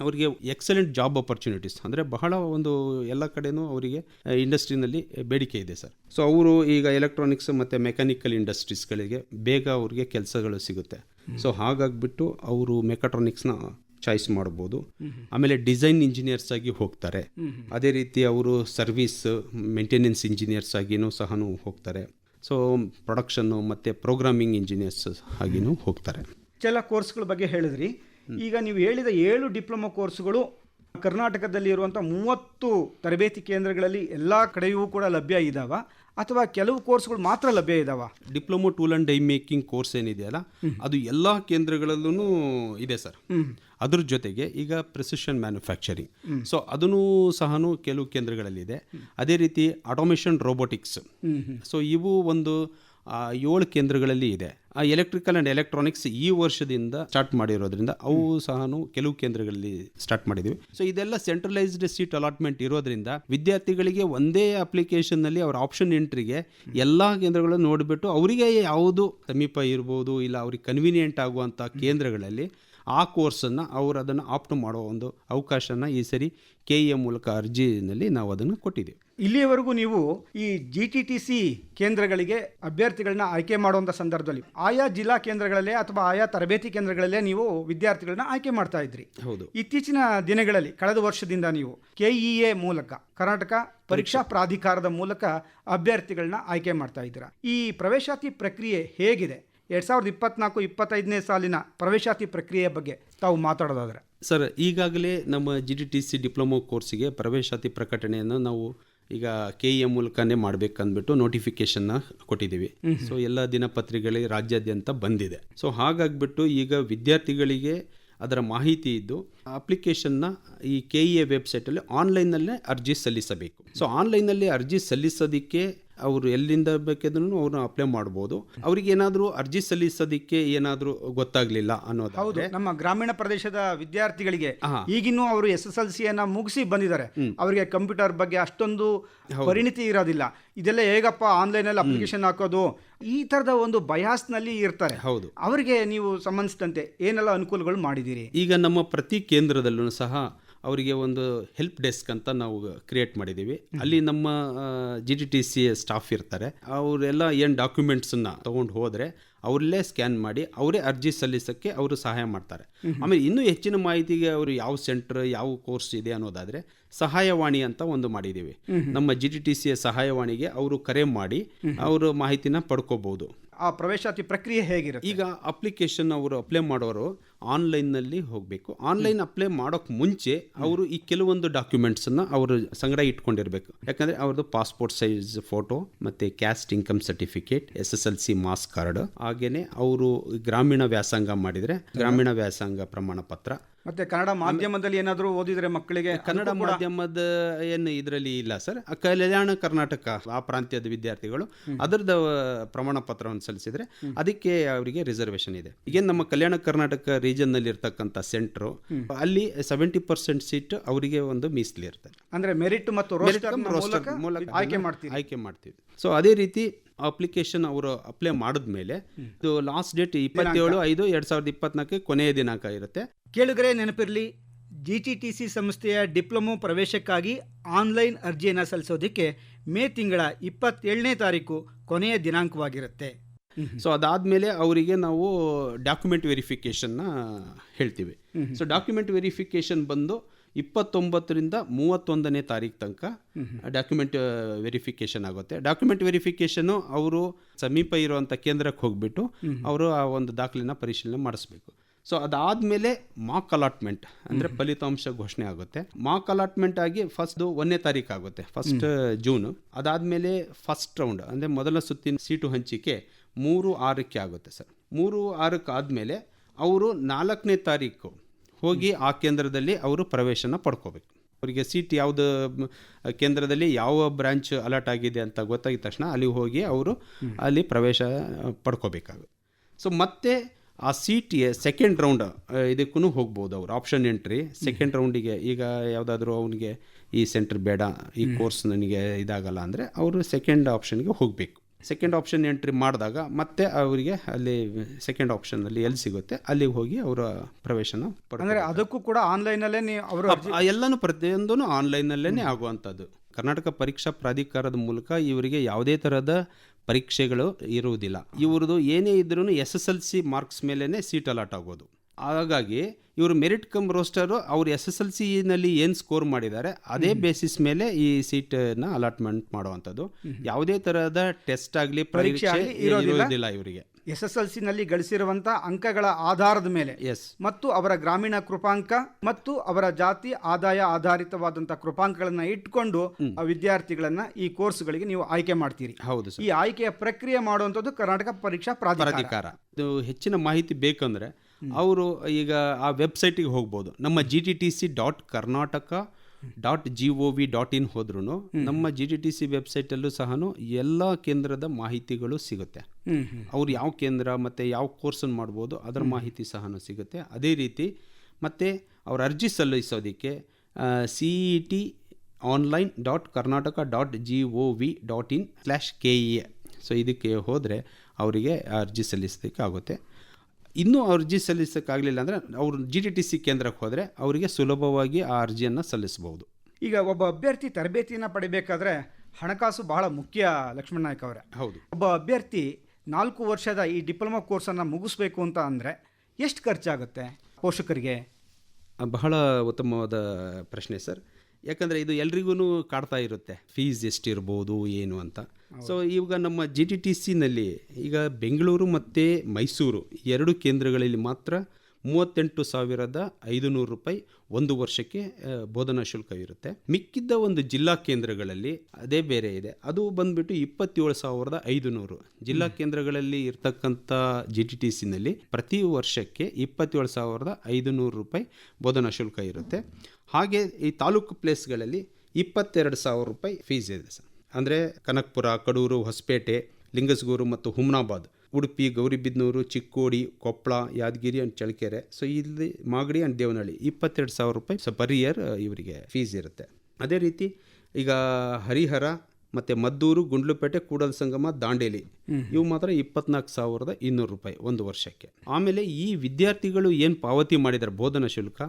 ಅವರಿಗೆ ಎಕ್ಸಲೆಂಟ್ ಜಾಬ್ ಅಪರ್ಚುನಿಟೀಸ್ ಅಂದರೆ ಬಹಳ ಒಂದು ಎಲ್ಲ ಕಡೆನೂ ಅವರಿಗೆ ಇಂಡಸ್ಟ್ರಿನಲ್ಲಿ ಬೇಡಿಕೆ ಇದೆ ಸರ್. ಸೊ ಅವರು ಈಗ ಎಲೆಕ್ಟ್ರಾನಿಕ್ಸ್ ಮತ್ತು ಮೆಕ್ಯಾನಿಕಲ್ ಇಂಡಸ್ಟ್ರೀಸ್ಗಳಿಗೆ ಬೇಗ ಅವ್ರಿಗೆ ಕೆಲಸಗಳು ಸಿಗುತ್ತೆ. ಸೊ ಹಾಗಾಗಿಬಿಟ್ಟು ಅವರು ಮೆಕಾಟ್ರಾನಿಕ್ಸ್ನ ಚಾಯ್ಸ್ ಮಾಡ್ಬೋದು. ಆಮೇಲೆ ಡಿಸೈನ್ ಇಂಜಿನಿಯರ್ಸ್ ಆಗಿ ಹೋಗ್ತಾರೆ. ಅದೇ ರೀತಿ ಅವರು ಸರ್ವಿಸ್ ಮೇಂಟೆನೆನ್ಸ್ ಇಂಜಿನಿಯರ್ಸ್ ಆಗಿನೂ ಸಹ ಹೋಗ್ತಾರೆ. ಸೊ ಪ್ರೊಡಕ್ಷನ್ನು ಮತ್ತು ಪ್ರೋಗ್ರಾಮಿಂಗ್ ಇಂಜಿನಿಯರ್ಸ್ ಆಗಿನೂ ಹೋಗ್ತಾರೆ. ಎಲ್ಲ ಕೋರ್ಸ್ಗಳ ಬಗ್ಗೆ ಹೇಳಿದ್ರಿ. ಈಗ ನೀವು ಹೇಳಿದ ಏಳು ಡಿಪ್ಲೊಮಾ ಕೋರ್ಸ್ಗಳು ಕರ್ನಾಟಕದಲ್ಲಿ ಇರುವಂಥ ಮೂವತ್ತು ತರಬೇತಿ ಕೇಂದ್ರಗಳಲ್ಲಿ ಎಲ್ಲ ಕಡೆಯೂ ಕೂಡ ಲಭ್ಯ ಇದ್ದಾವ ಅಥವಾ ಕೆಲವು ಕೋರ್ಸ್ಗಳು ಮಾತ್ರ ಲಭ್ಯ ಇದ್ದಾವ diploma tool and die making course ಏನಿದೆಯಲ್ಲ ಅದು ಎಲ್ಲ ಕೇಂದ್ರಗಳಲ್ಲೂ ಇದೆ ಸರ್. ಅದ್ರ ಜೊತೆಗೆ ಈಗ ಪ್ರೆಸಿಷನ್ ಮ್ಯಾನುಫ್ಯಾಕ್ಚರಿಂಗ್. ಸೊ ಅದನ್ನು ಸಹ ಕೆಲವು ಕೇಂದ್ರಗಳಲ್ಲಿದೆ. ಅದೇ ರೀತಿ ಆಟೋಮೇಷನ್ ರೋಬೋಟಿಕ್ಸ್. ಸೊ ಇವು ಒಂದು ಏಳು ಕೇಂದ್ರಗಳಲ್ಲಿ ಇದೆ. ಆ ಎಲೆಕ್ಟ್ರಿಕಲ್ ಆ್ಯಂಡ್ ಎಲೆಕ್ಟ್ರಾನಿಕ್ಸ್ ಈ ವರ್ಷದಿಂದ ಸ್ಟಾರ್ಟ್ ಮಾಡಿರೋದ್ರಿಂದ ಅವು ಸಹ ಕೆಲವು ಕೇಂದ್ರಗಳಲ್ಲಿ ಸ್ಟಾರ್ಟ್ ಮಾಡಿದ್ದೀವಿ ಸೊ ಇದೆಲ್ಲ ಸೆಂಟ್ರಲೈಸ್ಡ್ ಸೀಟ್ ಅಲಾಟ್ಮೆಂಟ್ ಇರೋದ್ರಿಂದ ವಿದ್ಯಾರ್ಥಿಗಳಿಗೆ ಒಂದೇ ಅಪ್ಲಿಕೇಶನ್ನಲ್ಲಿ ಅವರ ಆಪ್ಷನ್ ಎಂಟ್ರಿಗೆ ಎಲ್ಲ ಕೇಂದ್ರಗಳನ್ನು ನೋಡಿಬಿಟ್ಟು ಅವರಿಗೆ ಯಾವುದು ಸಮೀಪ ಇರ್ಬೋದು ಇಲ್ಲ ಅವ್ರಿಗೆ ಕನ್ವೀನಿಯೆಂಟ್ ಆಗುವಂಥ ಕೇಂದ್ರಗಳಲ್ಲಿ ಆ ಕೋರ್ಸನ್ನು ಅವರು ಅದನ್ನು ಆಪ್ಟ್ ಮಾಡೋ ಒಂದು ಅವಕಾಶನ ಈ ಸರಿ ಕೆ ಎ ಮೂಲಕ ಅರ್ಜಿನಲ್ಲಿ ನಾವು ಅದನ್ನು ಕೊಟ್ಟಿದ್ದೀವಿ ಇಲ್ಲಿಯವರೆಗೂ ನೀವು ಈ ಜಿ ಟಿ ಟಿ ಸಿ ಕೇಂದ್ರಗಳಿಗೆ ಅಭ್ಯರ್ಥಿಗಳನ್ನ ಆಯ್ಕೆ ಮಾಡುವಂಥ ಸಂದರ್ಭದಲ್ಲಿ ಆಯಾ ಜಿಲ್ಲಾ ಕೇಂದ್ರಗಳಲ್ಲೇ ಅಥವಾ ಆಯಾ ತರಬೇತಿ ಕೇಂದ್ರಗಳಲ್ಲೇ ನೀವು ವಿದ್ಯಾರ್ಥಿಗಳನ್ನ ಆಯ್ಕೆ ಮಾಡ್ತಾ ಇದ್ರಿ. ಹೌದು. ಇತ್ತೀಚಿನ ದಿನಗಳಲ್ಲಿ ಕಳೆದ ವರ್ಷದಿಂದ ನೀವು ಕೆಇಎ ಮೂಲಕ ಕರ್ನಾಟಕ ಪರೀಕ್ಷಾ ಪ್ರಾಧಿಕಾರದ ಮೂಲಕ ಅಭ್ಯರ್ಥಿಗಳನ್ನ ಆಯ್ಕೆ ಮಾಡ್ತಾ ಇದ್ದೀರಾ? ಈ ಪ್ರವೇಶಾತಿ ಪ್ರಕ್ರಿಯೆ ಹೇಗಿದೆ? ಎರಡ್ ಸಾವಿರದ ಇಪ್ಪತ್ನಾಲ್ಕು ಇಪ್ಪತ್ತೈದನೇ ಸಾಲಿನ ಪ್ರವೇಶಾತಿ ಪ್ರಕ್ರಿಯೆ ಬಗ್ಗೆ ತಾವು ಮಾತಾಡೋದಾದ್ರೆ. ಸರ್ ಈಗಾಗಲೇ ನಮ್ಮ G T T C diploma ಕೋರ್ಸಿಗೆ ಪ್ರವೇಶಾತಿ ಪ್ರಕಟಣೆಯನ್ನು ನಾವು ಈಗ ಕೆ ಇ ಎ ಮೂಲಕನೇ ಮಾಡಬೇಕಂದ್ಬಿಟ್ಟು ನೋಟಿಫಿಕೇಶನ್ನ ಕೊಟ್ಟಿದ್ದೀವಿ. ಸೊ ಎಲ್ಲ ದಿನಪತ್ರಿಕೆಗಳಿಗೆ ರಾಜ್ಯಾದ್ಯಂತ ಬಂದಿದೆ. ಸೊ ಹಾಗಾಗ್ಬಿಟ್ಟು ಈಗ ವಿದ್ಯಾರ್ಥಿಗಳಿಗೆ ಅದರ ಮಾಹಿತಿ ಇದ್ದು ಅಪ್ಲಿಕೇಶನ್ನ ಈ ಕೆ ಇ ಎ ವೆಬ್ಸೈಟಲ್ಲಿ ಆನ್ಲೈನಲ್ಲೇ ಅರ್ಜಿ ಸಲ್ಲಿಸಬೇಕು. ಸೊ ಆನ್ಲೈನಲ್ಲಿ ಅರ್ಜಿ ಸಲ್ಲಿಸೋದಕ್ಕೆ ಅವರು ಎಲ್ಲಿಂದ ಬೇಕಾದ್ರೂ ಅವ್ರನ್ನ ಅಪ್ಲೈ ಮಾಡ್ಬೋದು. ಅವ್ರಿಗೆ ಏನಾದರೂ ಅರ್ಜಿ ಸಲ್ಲಿಸೋದಕ್ಕೆ ಏನಾದರೂ ಗೊತ್ತಾಗಲಿಲ್ಲ ಹೌದು ಅನ್ನೋದಾದ್ರೆ ನಮ್ಮ ಗ್ರಾಮೀಣ ಪ್ರದೇಶದ ವಿದ್ಯಾರ್ಥಿಗಳಿಗೆ. ಈಗಿನ್ನೂ ಅವರು ಎಸ್ ಎಸ್ ಎಲ್ ಸಿಯನ್ನು ಮುಗಿಸಿ ಬಂದಿದ್ದಾರೆ. ಅವರಿಗೆ ಕಂಪ್ಯೂಟರ್ ಬಗ್ಗೆ ಅಷ್ಟೊಂದು ಪರಿಣಿತಿ ಇರೋದಿಲ್ಲ. ಇದೆಲ್ಲ ಹೇಗಪ್ಪ ಆನ್ಲೈನಲ್ಲಿ ಅಪ್ಲಿಕೇಶನ್ ಹಾಕೋದು? ಈ ತರದ ಒಂದು ಬಯಾಸ್ನಲ್ಲಿ ಇರ್ತಾರೆ. ಹೌದು. ಅವರಿಗೆ ನೀವು ಸಂಬಂಧಿಸಿದಂತೆ ಏನೆಲ್ಲ ಅನುಕೂಲಗಳು ಮಾಡಿದ್ದೀರಿ? ಈಗ ನಮ್ಮ ಪ್ರತಿ ಕೇಂದ್ರದಲ್ಲೂ ಸಹ ಅವರಿಗೆ ಒಂದು ಹೆಲ್ಪ್ ಡೆಸ್ಕ್ ಅಂತ ನಾವು ಕ್ರಿಯೇಟ್ ಮಾಡಿದ್ದೀವಿ. ಅಲ್ಲಿ ನಮ್ಮ G T T C staff ಇರ್ತಾರೆ. ಅವರೆಲ್ಲ ಏನು ಡಾಕ್ಯುಮೆಂಟ್ಸನ್ನು ತೊಗೊಂಡು ಹೋದರೆ ಅವರಲ್ಲೇ ಸ್ಕ್ಯಾನ್ ಮಾಡಿ ಅವರೇ ಅರ್ಜಿ ಸಲ್ಲಿಸೋಕ್ಕೆ ಅವರು ಸಹಾಯ ಮಾಡ್ತಾರೆ. ಆಮೇಲೆ ಇನ್ನೂ ಹೆಚ್ಚಿನ ಮಾಹಿತಿಗೆ ಅವರು ಯಾವ ಸೆಂಟರ್ ಯಾವ ಕೋರ್ಸ್ ಇದೆ ಅನ್ನೋದಾದರೆ ಸಹಾಯವಾಣಿ ಅಂತ ಒಂದು ಮಾಡಿದ್ದೀವಿ. ನಮ್ಮ ಜಿ ಟಿ ಟಿ ಸಿಯ ಸಹಾಯವಾಣಿಗೆ ಅವರು ಕರೆ ಮಾಡಿ ಅವರು ಮಾಹಿತಿನ ಪಡ್ಕೋಬಹುದು ಆ ಪ್ರವೇಶಾತಿ ಪ್ರಕ್ರಿಯೆ ಹೇಗಿರುತ್ತೆ? ಈಗ ಅಪ್ಲಿಕೇಶನ್ ಅವರು ಅಪ್ಲೈ ಮಾಡೋರು ಆನ್ಲೈನ್ನಲ್ಲಿ ಹೋಗಬೇಕು. ಆನ್ಲೈನ್ ಅಪ್ಲೈ ಮಾಡೋಕ್ಕೆ ಮುಂಚೆ ಅವರು ಈ ಕೆಲವೊಂದು ಡಾಕ್ಯುಮೆಂಟ್ಸನ್ನು ಅವರು ಸಂಗ್ರಹ ಇಟ್ಕೊಂಡಿರಬೇಕು. ಯಾಕಂದರೆ ಅವ್ರದ್ದು ಪಾಸ್ಪೋರ್ಟ್ ಸೈಜ್ ಫೋಟೋ ಮತ್ತು caste income certificate S S L C marks card ಹಾಗೆಯೇ ಅವರು ಗ್ರಾಮೀಣ ವ್ಯಾಸಂಗ ಮಾಡಿದರೆ ಗ್ರಾಮೀಣ ವ್ಯಾಸಂಗ ಪ್ರಮಾಣ ಪತ್ರ ಮತ್ತೆ ಕನ್ನಡ ಮಾಧ್ಯಮದಲ್ಲಿ ಏನಾದರೂ ಓದಿದ್ರೆ ಮಕ್ಕಳಿಗೆ ಕನ್ನಡ ಮಾಧ್ಯಮದ ಏನು ಇದರಲ್ಲಿ ಇಲ್ಲ ಸರ್. ಕಲ್ಯಾಣ ಕರ್ನಾಟಕ ಆ ಪ್ರಾಂತ್ಯದ ವಿದ್ಯಾರ್ಥಿಗಳು ಅದರದ ಪ್ರಮಾಣ ಪತ್ರವನ್ನು ಸಲ್ಲಿಸಿದ್ರೆ ಅದಕ್ಕೆ ಅವರಿಗೆ ರಿಸರ್ವೇಶನ್ ಇದೆ. ಈಗ ನಮ್ಮ ಕಲ್ಯಾಣ ಕರ್ನಾಟಕ ರೀಜನ್ನಲ್ಲಿ ಇರ್ತಕ್ಕಂಥ ಸೆಂಟ್ರು ಅಲ್ಲಿ ಸೆವೆಂಟಿ ಪರ್ಸೆಂಟ್ ಸೀಟ್ ಅವರಿಗೆ ಒಂದು ಮೀಸಲಿ ಇರ್ತದೆ ಅಂದ್ರೆ ಮೆರಿಟ್ ಮತ್ತು ಆಯ್ಕೆ ಮಾಡ್ತೀವಿ. ಸೊ ಅದೇ ರೀತಿ ಅಪ್ಲಿಕೇಶನ್ ಅವರು ಅಪ್ಲೈ ಮಾಡಿದ್ಮೇಲೆ ಇದು ಲಾಸ್ಟ್ ಡೇಟ್ ಇಪ್ಪತ್ತೇಳು ಐದು ಎರಡ್ ಸಾವಿರದ ಇಪ್ಪತ್ನಾಲ್ಕು ಕೊನೆಯ ದಿನಾಂಕ ಇರುತ್ತೆ. ಕೇಳುಗರೆ ನೆನಪಿರಲಿ ಜಿ ಟಿ ಟಿ ಸಿ ಸಂಸ್ಥೆಯ ಡಿಪ್ಲೊಮೊ ಪ್ರವೇಶಕ್ಕಾಗಿ ಆನ್ಲೈನ್ ಅರ್ಜಿಯನ್ನು ಸಲ್ಲಿಸೋದಕ್ಕೆ ಮೇ ತಿಂಗಳ ಇಪ್ಪತ್ತೇಳನೇ ತಾರೀಕು ಕೊನೆಯ ದಿನಾಂಕವಾಗಿರುತ್ತೆ. ಸೊ ಅದಾದಮೇಲೆ ಅವರಿಗೆ ನಾವು ಡಾಕ್ಯುಮೆಂಟ್ ವೆರಿಫಿಕೇಷನ್ನ ಹೇಳ್ತೀವಿ. ಸೊ ಡಾಕ್ಯುಮೆಂಟ್ ವೆರಿಫಿಕೇಷನ್ ಬಂದು ಇಪ್ಪತ್ತೊಂಬತ್ತರಿಂದ ಮೂವತ್ತೊಂದನೇ ತಾರೀಕು ತನಕ ಡಾಕ್ಯುಮೆಂಟ್ ವೆರಿಫಿಕೇಷನ್ ಆಗುತ್ತೆ. ಡಾಕ್ಯುಮೆಂಟ್ ವೆರಿಫಿಕೇಷನು ಅವರು ಸಮೀಪ ಇರುವಂಥ ಕೇಂದ್ರಕ್ಕೆ ಹೋಗ್ಬಿಟ್ಟು ಅವರು ಆ ಒಂದು ದಾಖಲೆನ ಪರಿಶೀಲನೆ ಮಾಡಿಸ್ಬೇಕು. ಸೊ ಅದಾದಮೇಲೆ ಮಾಕ್ ಅಲಾಟ್ಮೆಂಟ್ ಅಂದರೆ ಫಲಿತಾಂಶ ಘೋಷಣೆ ಆಗುತ್ತೆ. ಮಾಕ್ ಅಲಾಟ್ಮೆಂಟ್ ಆಗಿ ಫಸ್ಟ್ ಒಂದನೇ ತಾರೀಕು ಆಗುತ್ತೆ ಫಸ್ಟ್ ಜೂನು ಅದಾದಮೇಲೆ ಫಸ್ಟ್ ರೌಂಡ್ ಅಂದರೆ ಮೊದಲ ಸುತ್ತಿನ ಸೀಟು ಹಂಚಿಕೆ ಮೂರು ಆರಕ್ಕೆ ಆಗುತ್ತೆ ಸರ್. ಮೂರು ಆರಕ್ಕೆ ಆದಮೇಲೆ ಅವರು ನಾಲ್ಕನೇ ತಾರೀಕು ಹೋಗಿ ಆ ಕೇಂದ್ರದಲ್ಲಿ ಅವರು ಪ್ರವೇಶನ ಪಡ್ಕೋಬೇಕು. ಅವರಿಗೆ ಸೀಟ್ ಯಾವುದು ಕೇಂದ್ರದಲ್ಲಿ ಯಾವ ಬ್ರಾಂಚ್ ಅಲರ್ಟ್ ಆಗಿದೆ ಅಂತ ಗೊತ್ತಾಗಿದ ತಕ್ಷಣ ಅಲ್ಲಿ ಹೋಗಿ ಅವರು ಅಲ್ಲಿ ಪ್ರವೇಶ ಪಡ್ಕೋಬೇಕಾಗುತ್ತೆ. ಸೊ ಮತ್ತೆ ಆ ಸೀಟಿಗೆ ಸೆಕೆಂಡ್ ರೌಂಡ್ ಇದಕ್ಕೂ ಹೋಗ್ಬೋದು ಅವರು. ಆಪ್ಷನ್ ಎಂಟ್ರಿ ಸೆಕೆಂಡ್ ರೌಂಡಿಗೆ ಈಗ ಯಾವುದಾದ್ರೂ ಅವನಿಗೆ ಈ ಸೆಂಟ್ರ್ ಬೇಡ ಈ ಕೋರ್ಸ್ ನನಗೆ ಇದಾಗಲ್ಲ ಅಂದರೆ ಅವರು ಸೆಕೆಂಡ್ ಆಪ್ಷನ್ಗೆ ಹೋಗಬೇಕು. ಸೆಕೆಂಡ್ ಆಪ್ಷನ್ ಎಂಟ್ರಿ ಮಾಡಿದಾಗ ಮತ್ತೆ ಅವರಿಗೆ ಅಲ್ಲಿ ಸೆಕೆಂಡ್ ಆಪ್ಷನಲ್ಲಿ ಎಲ್ಲಿ ಸಿಗುತ್ತೆ ಅಲ್ಲಿಗೆ ಹೋಗಿ ಅವರ ಪ್ರವೇಶನ ಅಂದ್ರೆ ಅದಕ್ಕೂ ಕೂಡ ಆನ್ಲೈನಲ್ಲೇ ನೀವು ಅವರು ಎಲ್ಲನೂ ಪ್ರತಿಯೊಂದೂ ಆನ್ಲೈನಲ್ಲೇ ಆಗುವಂಥದ್ದು. ಕರ್ನಾಟಕ ಪರೀಕ್ಷಾ ಪ್ರಾಧಿಕಾರದ ಮೂಲಕ ಇವರಿಗೆ ಯಾವುದೇ ಥರದ ಪರೀಕ್ಷೆಗಳು ಇರುವುದಿಲ್ಲ. ಇವ್ರದ್ದು ಏನೇ ಇದ್ರೂ S S L C marks ಮೇಲೇ ಸೀಟ್ ಅಲಾಟ್ ಆಗೋದು. ಹಾಗಾಗಿ ಇವರು ಮೆರಿಟ್ ಕಮ್ ರೋಸ್ಟರು ಅವ್ರು ಎಸ್ ಎಸ್ ಎಲ್ ಸಿನಲ್ಲಿ ಏನು ಸ್ಕೋರ್ ಮಾಡಿದ್ದಾರೆ ಅದೇ ಬೇಸಿಸ್ ಮೇಲೆ ಈ ಸೀಟನ್ನ ಅಲಾಟ್ಮೆಂಟ್ ಮಾಡುವಂಥದ್ದು. ಯಾವುದೇ ತರಹದ ಟೆಸ್ಟ್ ಆಗಲಿ ಪರೀಕ್ಷೆ ಇರೋದಿಲ್ಲ. ಇವರಿಗೆ. ಎಸ್ ಎಸ್ ಎಲ್ ಸಿನಲ್ಲಿ ಗಳಿಸಿರುವಂಥ ಅಂಕಗಳ ಆಧಾರದ ಮೇಲೆ. ಎಸ್ ಮತ್ತು ಅವರ ಗ್ರಾಮೀಣ ಕೃಪಾಂಕ ಮತ್ತು ಅವರ ಜಾತಿ ಆದಾಯ ಆಧಾರಿತವಾದಂಥ ಕೃಪಾಂಕಗಳನ್ನ ಇಟ್ಕೊಂಡು ಆ ವಿದ್ಯಾರ್ಥಿಗಳನ್ನ ಈ ಕೋರ್ಸ್ಗಳಿಗೆ ನೀವು ಆಯ್ಕೆ ಮಾಡ್ತೀರಿ. ಹೌದು ಈ ಆಯ್ಕೆಯ ಪ್ರಕ್ರಿಯೆ ಮಾಡುವಂಥದ್ದು ಕರ್ನಾಟಕ ಪರೀಕ್ಷಾ ಪ್ರಾಧಿಕಾರ. ಹೆಚ್ಚಿನ ಮಾಹಿತಿ ಬೇಕಂದ್ರೆ ಅವರು ಈಗ ಆ ವೆಬ್ಸೈಟಿಗೆ ಹೋಗ್ಬೋದು. ನಮ್ಮ G T T C dot Karnataka dot G O V dot in ಹೋದ್ರೂ ನಮ್ಮ ಜಿ ಟಿ ಟಿ ಸಿ ವೆಬ್ಸೈಟಲ್ಲೂ ಸಹ ಎಲ್ಲ ಕೇಂದ್ರದ ಮಾಹಿತಿಗಳು ಸಿಗುತ್ತೆ. ಅವ್ರು ಯಾವ ಕೇಂದ್ರ ಮತ್ತು ಯಾವ ಕೋರ್ಸನ್ನು ಮಾಡ್ಬೋದು ಅದರ ಮಾಹಿತಿ ಸಹ ಸಿಗುತ್ತೆ. ಅದೇ ರೀತಿ ಮತ್ತು ಅವ್ರ ಅರ್ಜಿ ಸಲ್ಲಿಸೋದಕ್ಕೆ C E T online dot Karnataka dot G O V dot in slash K E A so ಇದಕ್ಕೆ ಹೋದರೆ ಅವರಿಗೆ ಅರ್ಜಿ ಸಲ್ಲಿಸೋದಕ್ಕೆ ಆಗುತ್ತೆ. ಇನ್ನೂ ಅರ್ಜಿ ಸಲ್ಲಿಸೋಕ್ಕಾಗಲಿಲ್ಲ ಅಂದರೆ ಅವರು ಜಿ ಟಿ ಟಿ ಸಿ ಕೇಂದ್ರಕ್ಕೆ ಹೋದರೆ ಅವರಿಗೆ ಸುಲಭವಾಗಿ ಆ ಅರ್ಜಿಯನ್ನು ಸಲ್ಲಿಸಬಹುದು. ಈಗ ಒಬ್ಬ ಅಭ್ಯರ್ಥಿ ತರಬೇತಿಯನ್ನು ಪಡಿಬೇಕಾದ್ರೆ ಹಣಕಾಸು ಬಹಳ ಮುಖ್ಯ ಲಕ್ಷ್ಮಣ ನಾಯ್ಕ ಅವರೇ. ಹೌದು. ಒಬ್ಬ ಅಭ್ಯರ್ಥಿ ನಾಲ್ಕು ವರ್ಷದ ಈ ಡಿಪ್ಲೊಮಾ ಕೋರ್ಸನ್ನು ಮುಗಿಸ್ಬೇಕು ಅಂತ ಅಂದರೆ ಎಷ್ಟು ಖರ್ಚಾಗುತ್ತೆ ಪೋಷಕರಿಗೆ? ಬಹಳ ಉತ್ತಮವಾದ ಪ್ರಶ್ನೆ ಸರ್. ಯಾಕಂದರೆ ಇದು ಎಲ್ರಿಗೂ ಕಾಡ್ತಾ ಇರುತ್ತೆ. ಫೀಸ್ ಎಷ್ಟಿರ್ಬೋದು ಏನು ಅಂತ. ಸೊ ಇವಾಗ ನಮ್ಮ ಜಿ ಟಿ ಟಿ ಸಿನಲ್ಲಿ ಈಗ ಬೆಂಗಳೂರು ಮತ್ತು ಮೈಸೂರು ಎರಡು ಕೇಂದ್ರಗಳಲ್ಲಿ ಮಾತ್ರ ಮೂವತ್ತೆಂಟು ಸಾವಿರದ ಐದುನೂರು ರೂಪಾಯಿ ಒಂದು ವರ್ಷಕ್ಕೆ ಬೋಧನಾ ಶುಲ್ಕ ಇರುತ್ತೆ. ಮಿಕ್ಕಿದ್ದ ಒಂದು ಜಿಲ್ಲಾ ಕೇಂದ್ರಗಳಲ್ಲಿ ಅದೇ ಬೇರೆ ಇದೆ. ಅದು ಬಂದ್ಬಿಟ್ಟು ಇಪ್ಪತ್ತೇಳು ಸಾವಿರದ ಐದುನೂರು. ಜಿಲ್ಲಾ ಕೇಂದ್ರಗಳಲ್ಲಿ ಇರ್ತಕ್ಕಂಥ ಜಿ ಟಿ ಟಿ ಸಿನಲ್ಲಿ ಪ್ರತಿ ವರ್ಷಕ್ಕೆ ಇಪ್ಪತ್ತೇಳು ಸಾವಿರದ ಐದುನೂರು ರೂಪಾಯಿ ಬೋಧನಾ ಶುಲ್ಕ ಇರುತ್ತೆ. ಹಾಗೆ ಈ ತಾಲೂಕು ಪ್ಲೇಸ್ಗಳಲ್ಲಿ ಇಪ್ಪತ್ತೆರಡು ಸಾವಿರ ರೂಪಾಯಿ ಫೀಸ್ ಇದೆ ಸರ್. ಅಂದರೆ ಕನಕಪುರ, ಕಡೂರು, ಹೊಸಪೇಟೆ, ಲಿಂಗಸ್ಗೂರು ಮತ್ತು ಹುಮ್ನಾಬಾದ್, ಉಡುಪಿ, ಗೌರಿಬಿದನೂರು, ಚಿಕ್ಕೋಡಿ ಕೊಪ್ಪಳ ಯಾದಗಿರಿ ಆ್ಯಂಡ್ ಚಳ್ಳಕೆರೆ. ಸೊ ಇಲ್ಲಿ ಮಾಗಡಿ ಆ್ಯಂಡ್ ದೇವನಹಳ್ಳಿ ಇಪ್ಪತ್ತೆರಡು ಸಾವಿರ ರೂಪಾಯಿ ಸೊ ಪರ್ ಇಯರ್ ಇವರಿಗೆ ಫೀಸ್ ಇರುತ್ತೆ. ಅದೇ ರೀತಿ ಈಗ ಹರಿಹರ ಮತ್ತು ಮದ್ದೂರು, ಗುಂಡ್ಲುಪೇಟೆ ಕೂಡಲ ಸಂಗಮ ದಾಂಡೇಲಿ ಇವು ಮಾತ್ರ ಇಪ್ಪತ್ನಾಲ್ಕು ಸಾವಿರದ ಇನ್ನೂರು ರೂಪಾಯಿ ಒಂದು ವರ್ಷಕ್ಕೆ. ಆಮೇಲೆ ಈ ವಿದ್ಯಾರ್ಥಿಗಳು ಏನು ಪಾವತಿ ಮಾಡಿದ್ದಾರೆ ಬೋಧನಾ ಶುಲ್ಕ?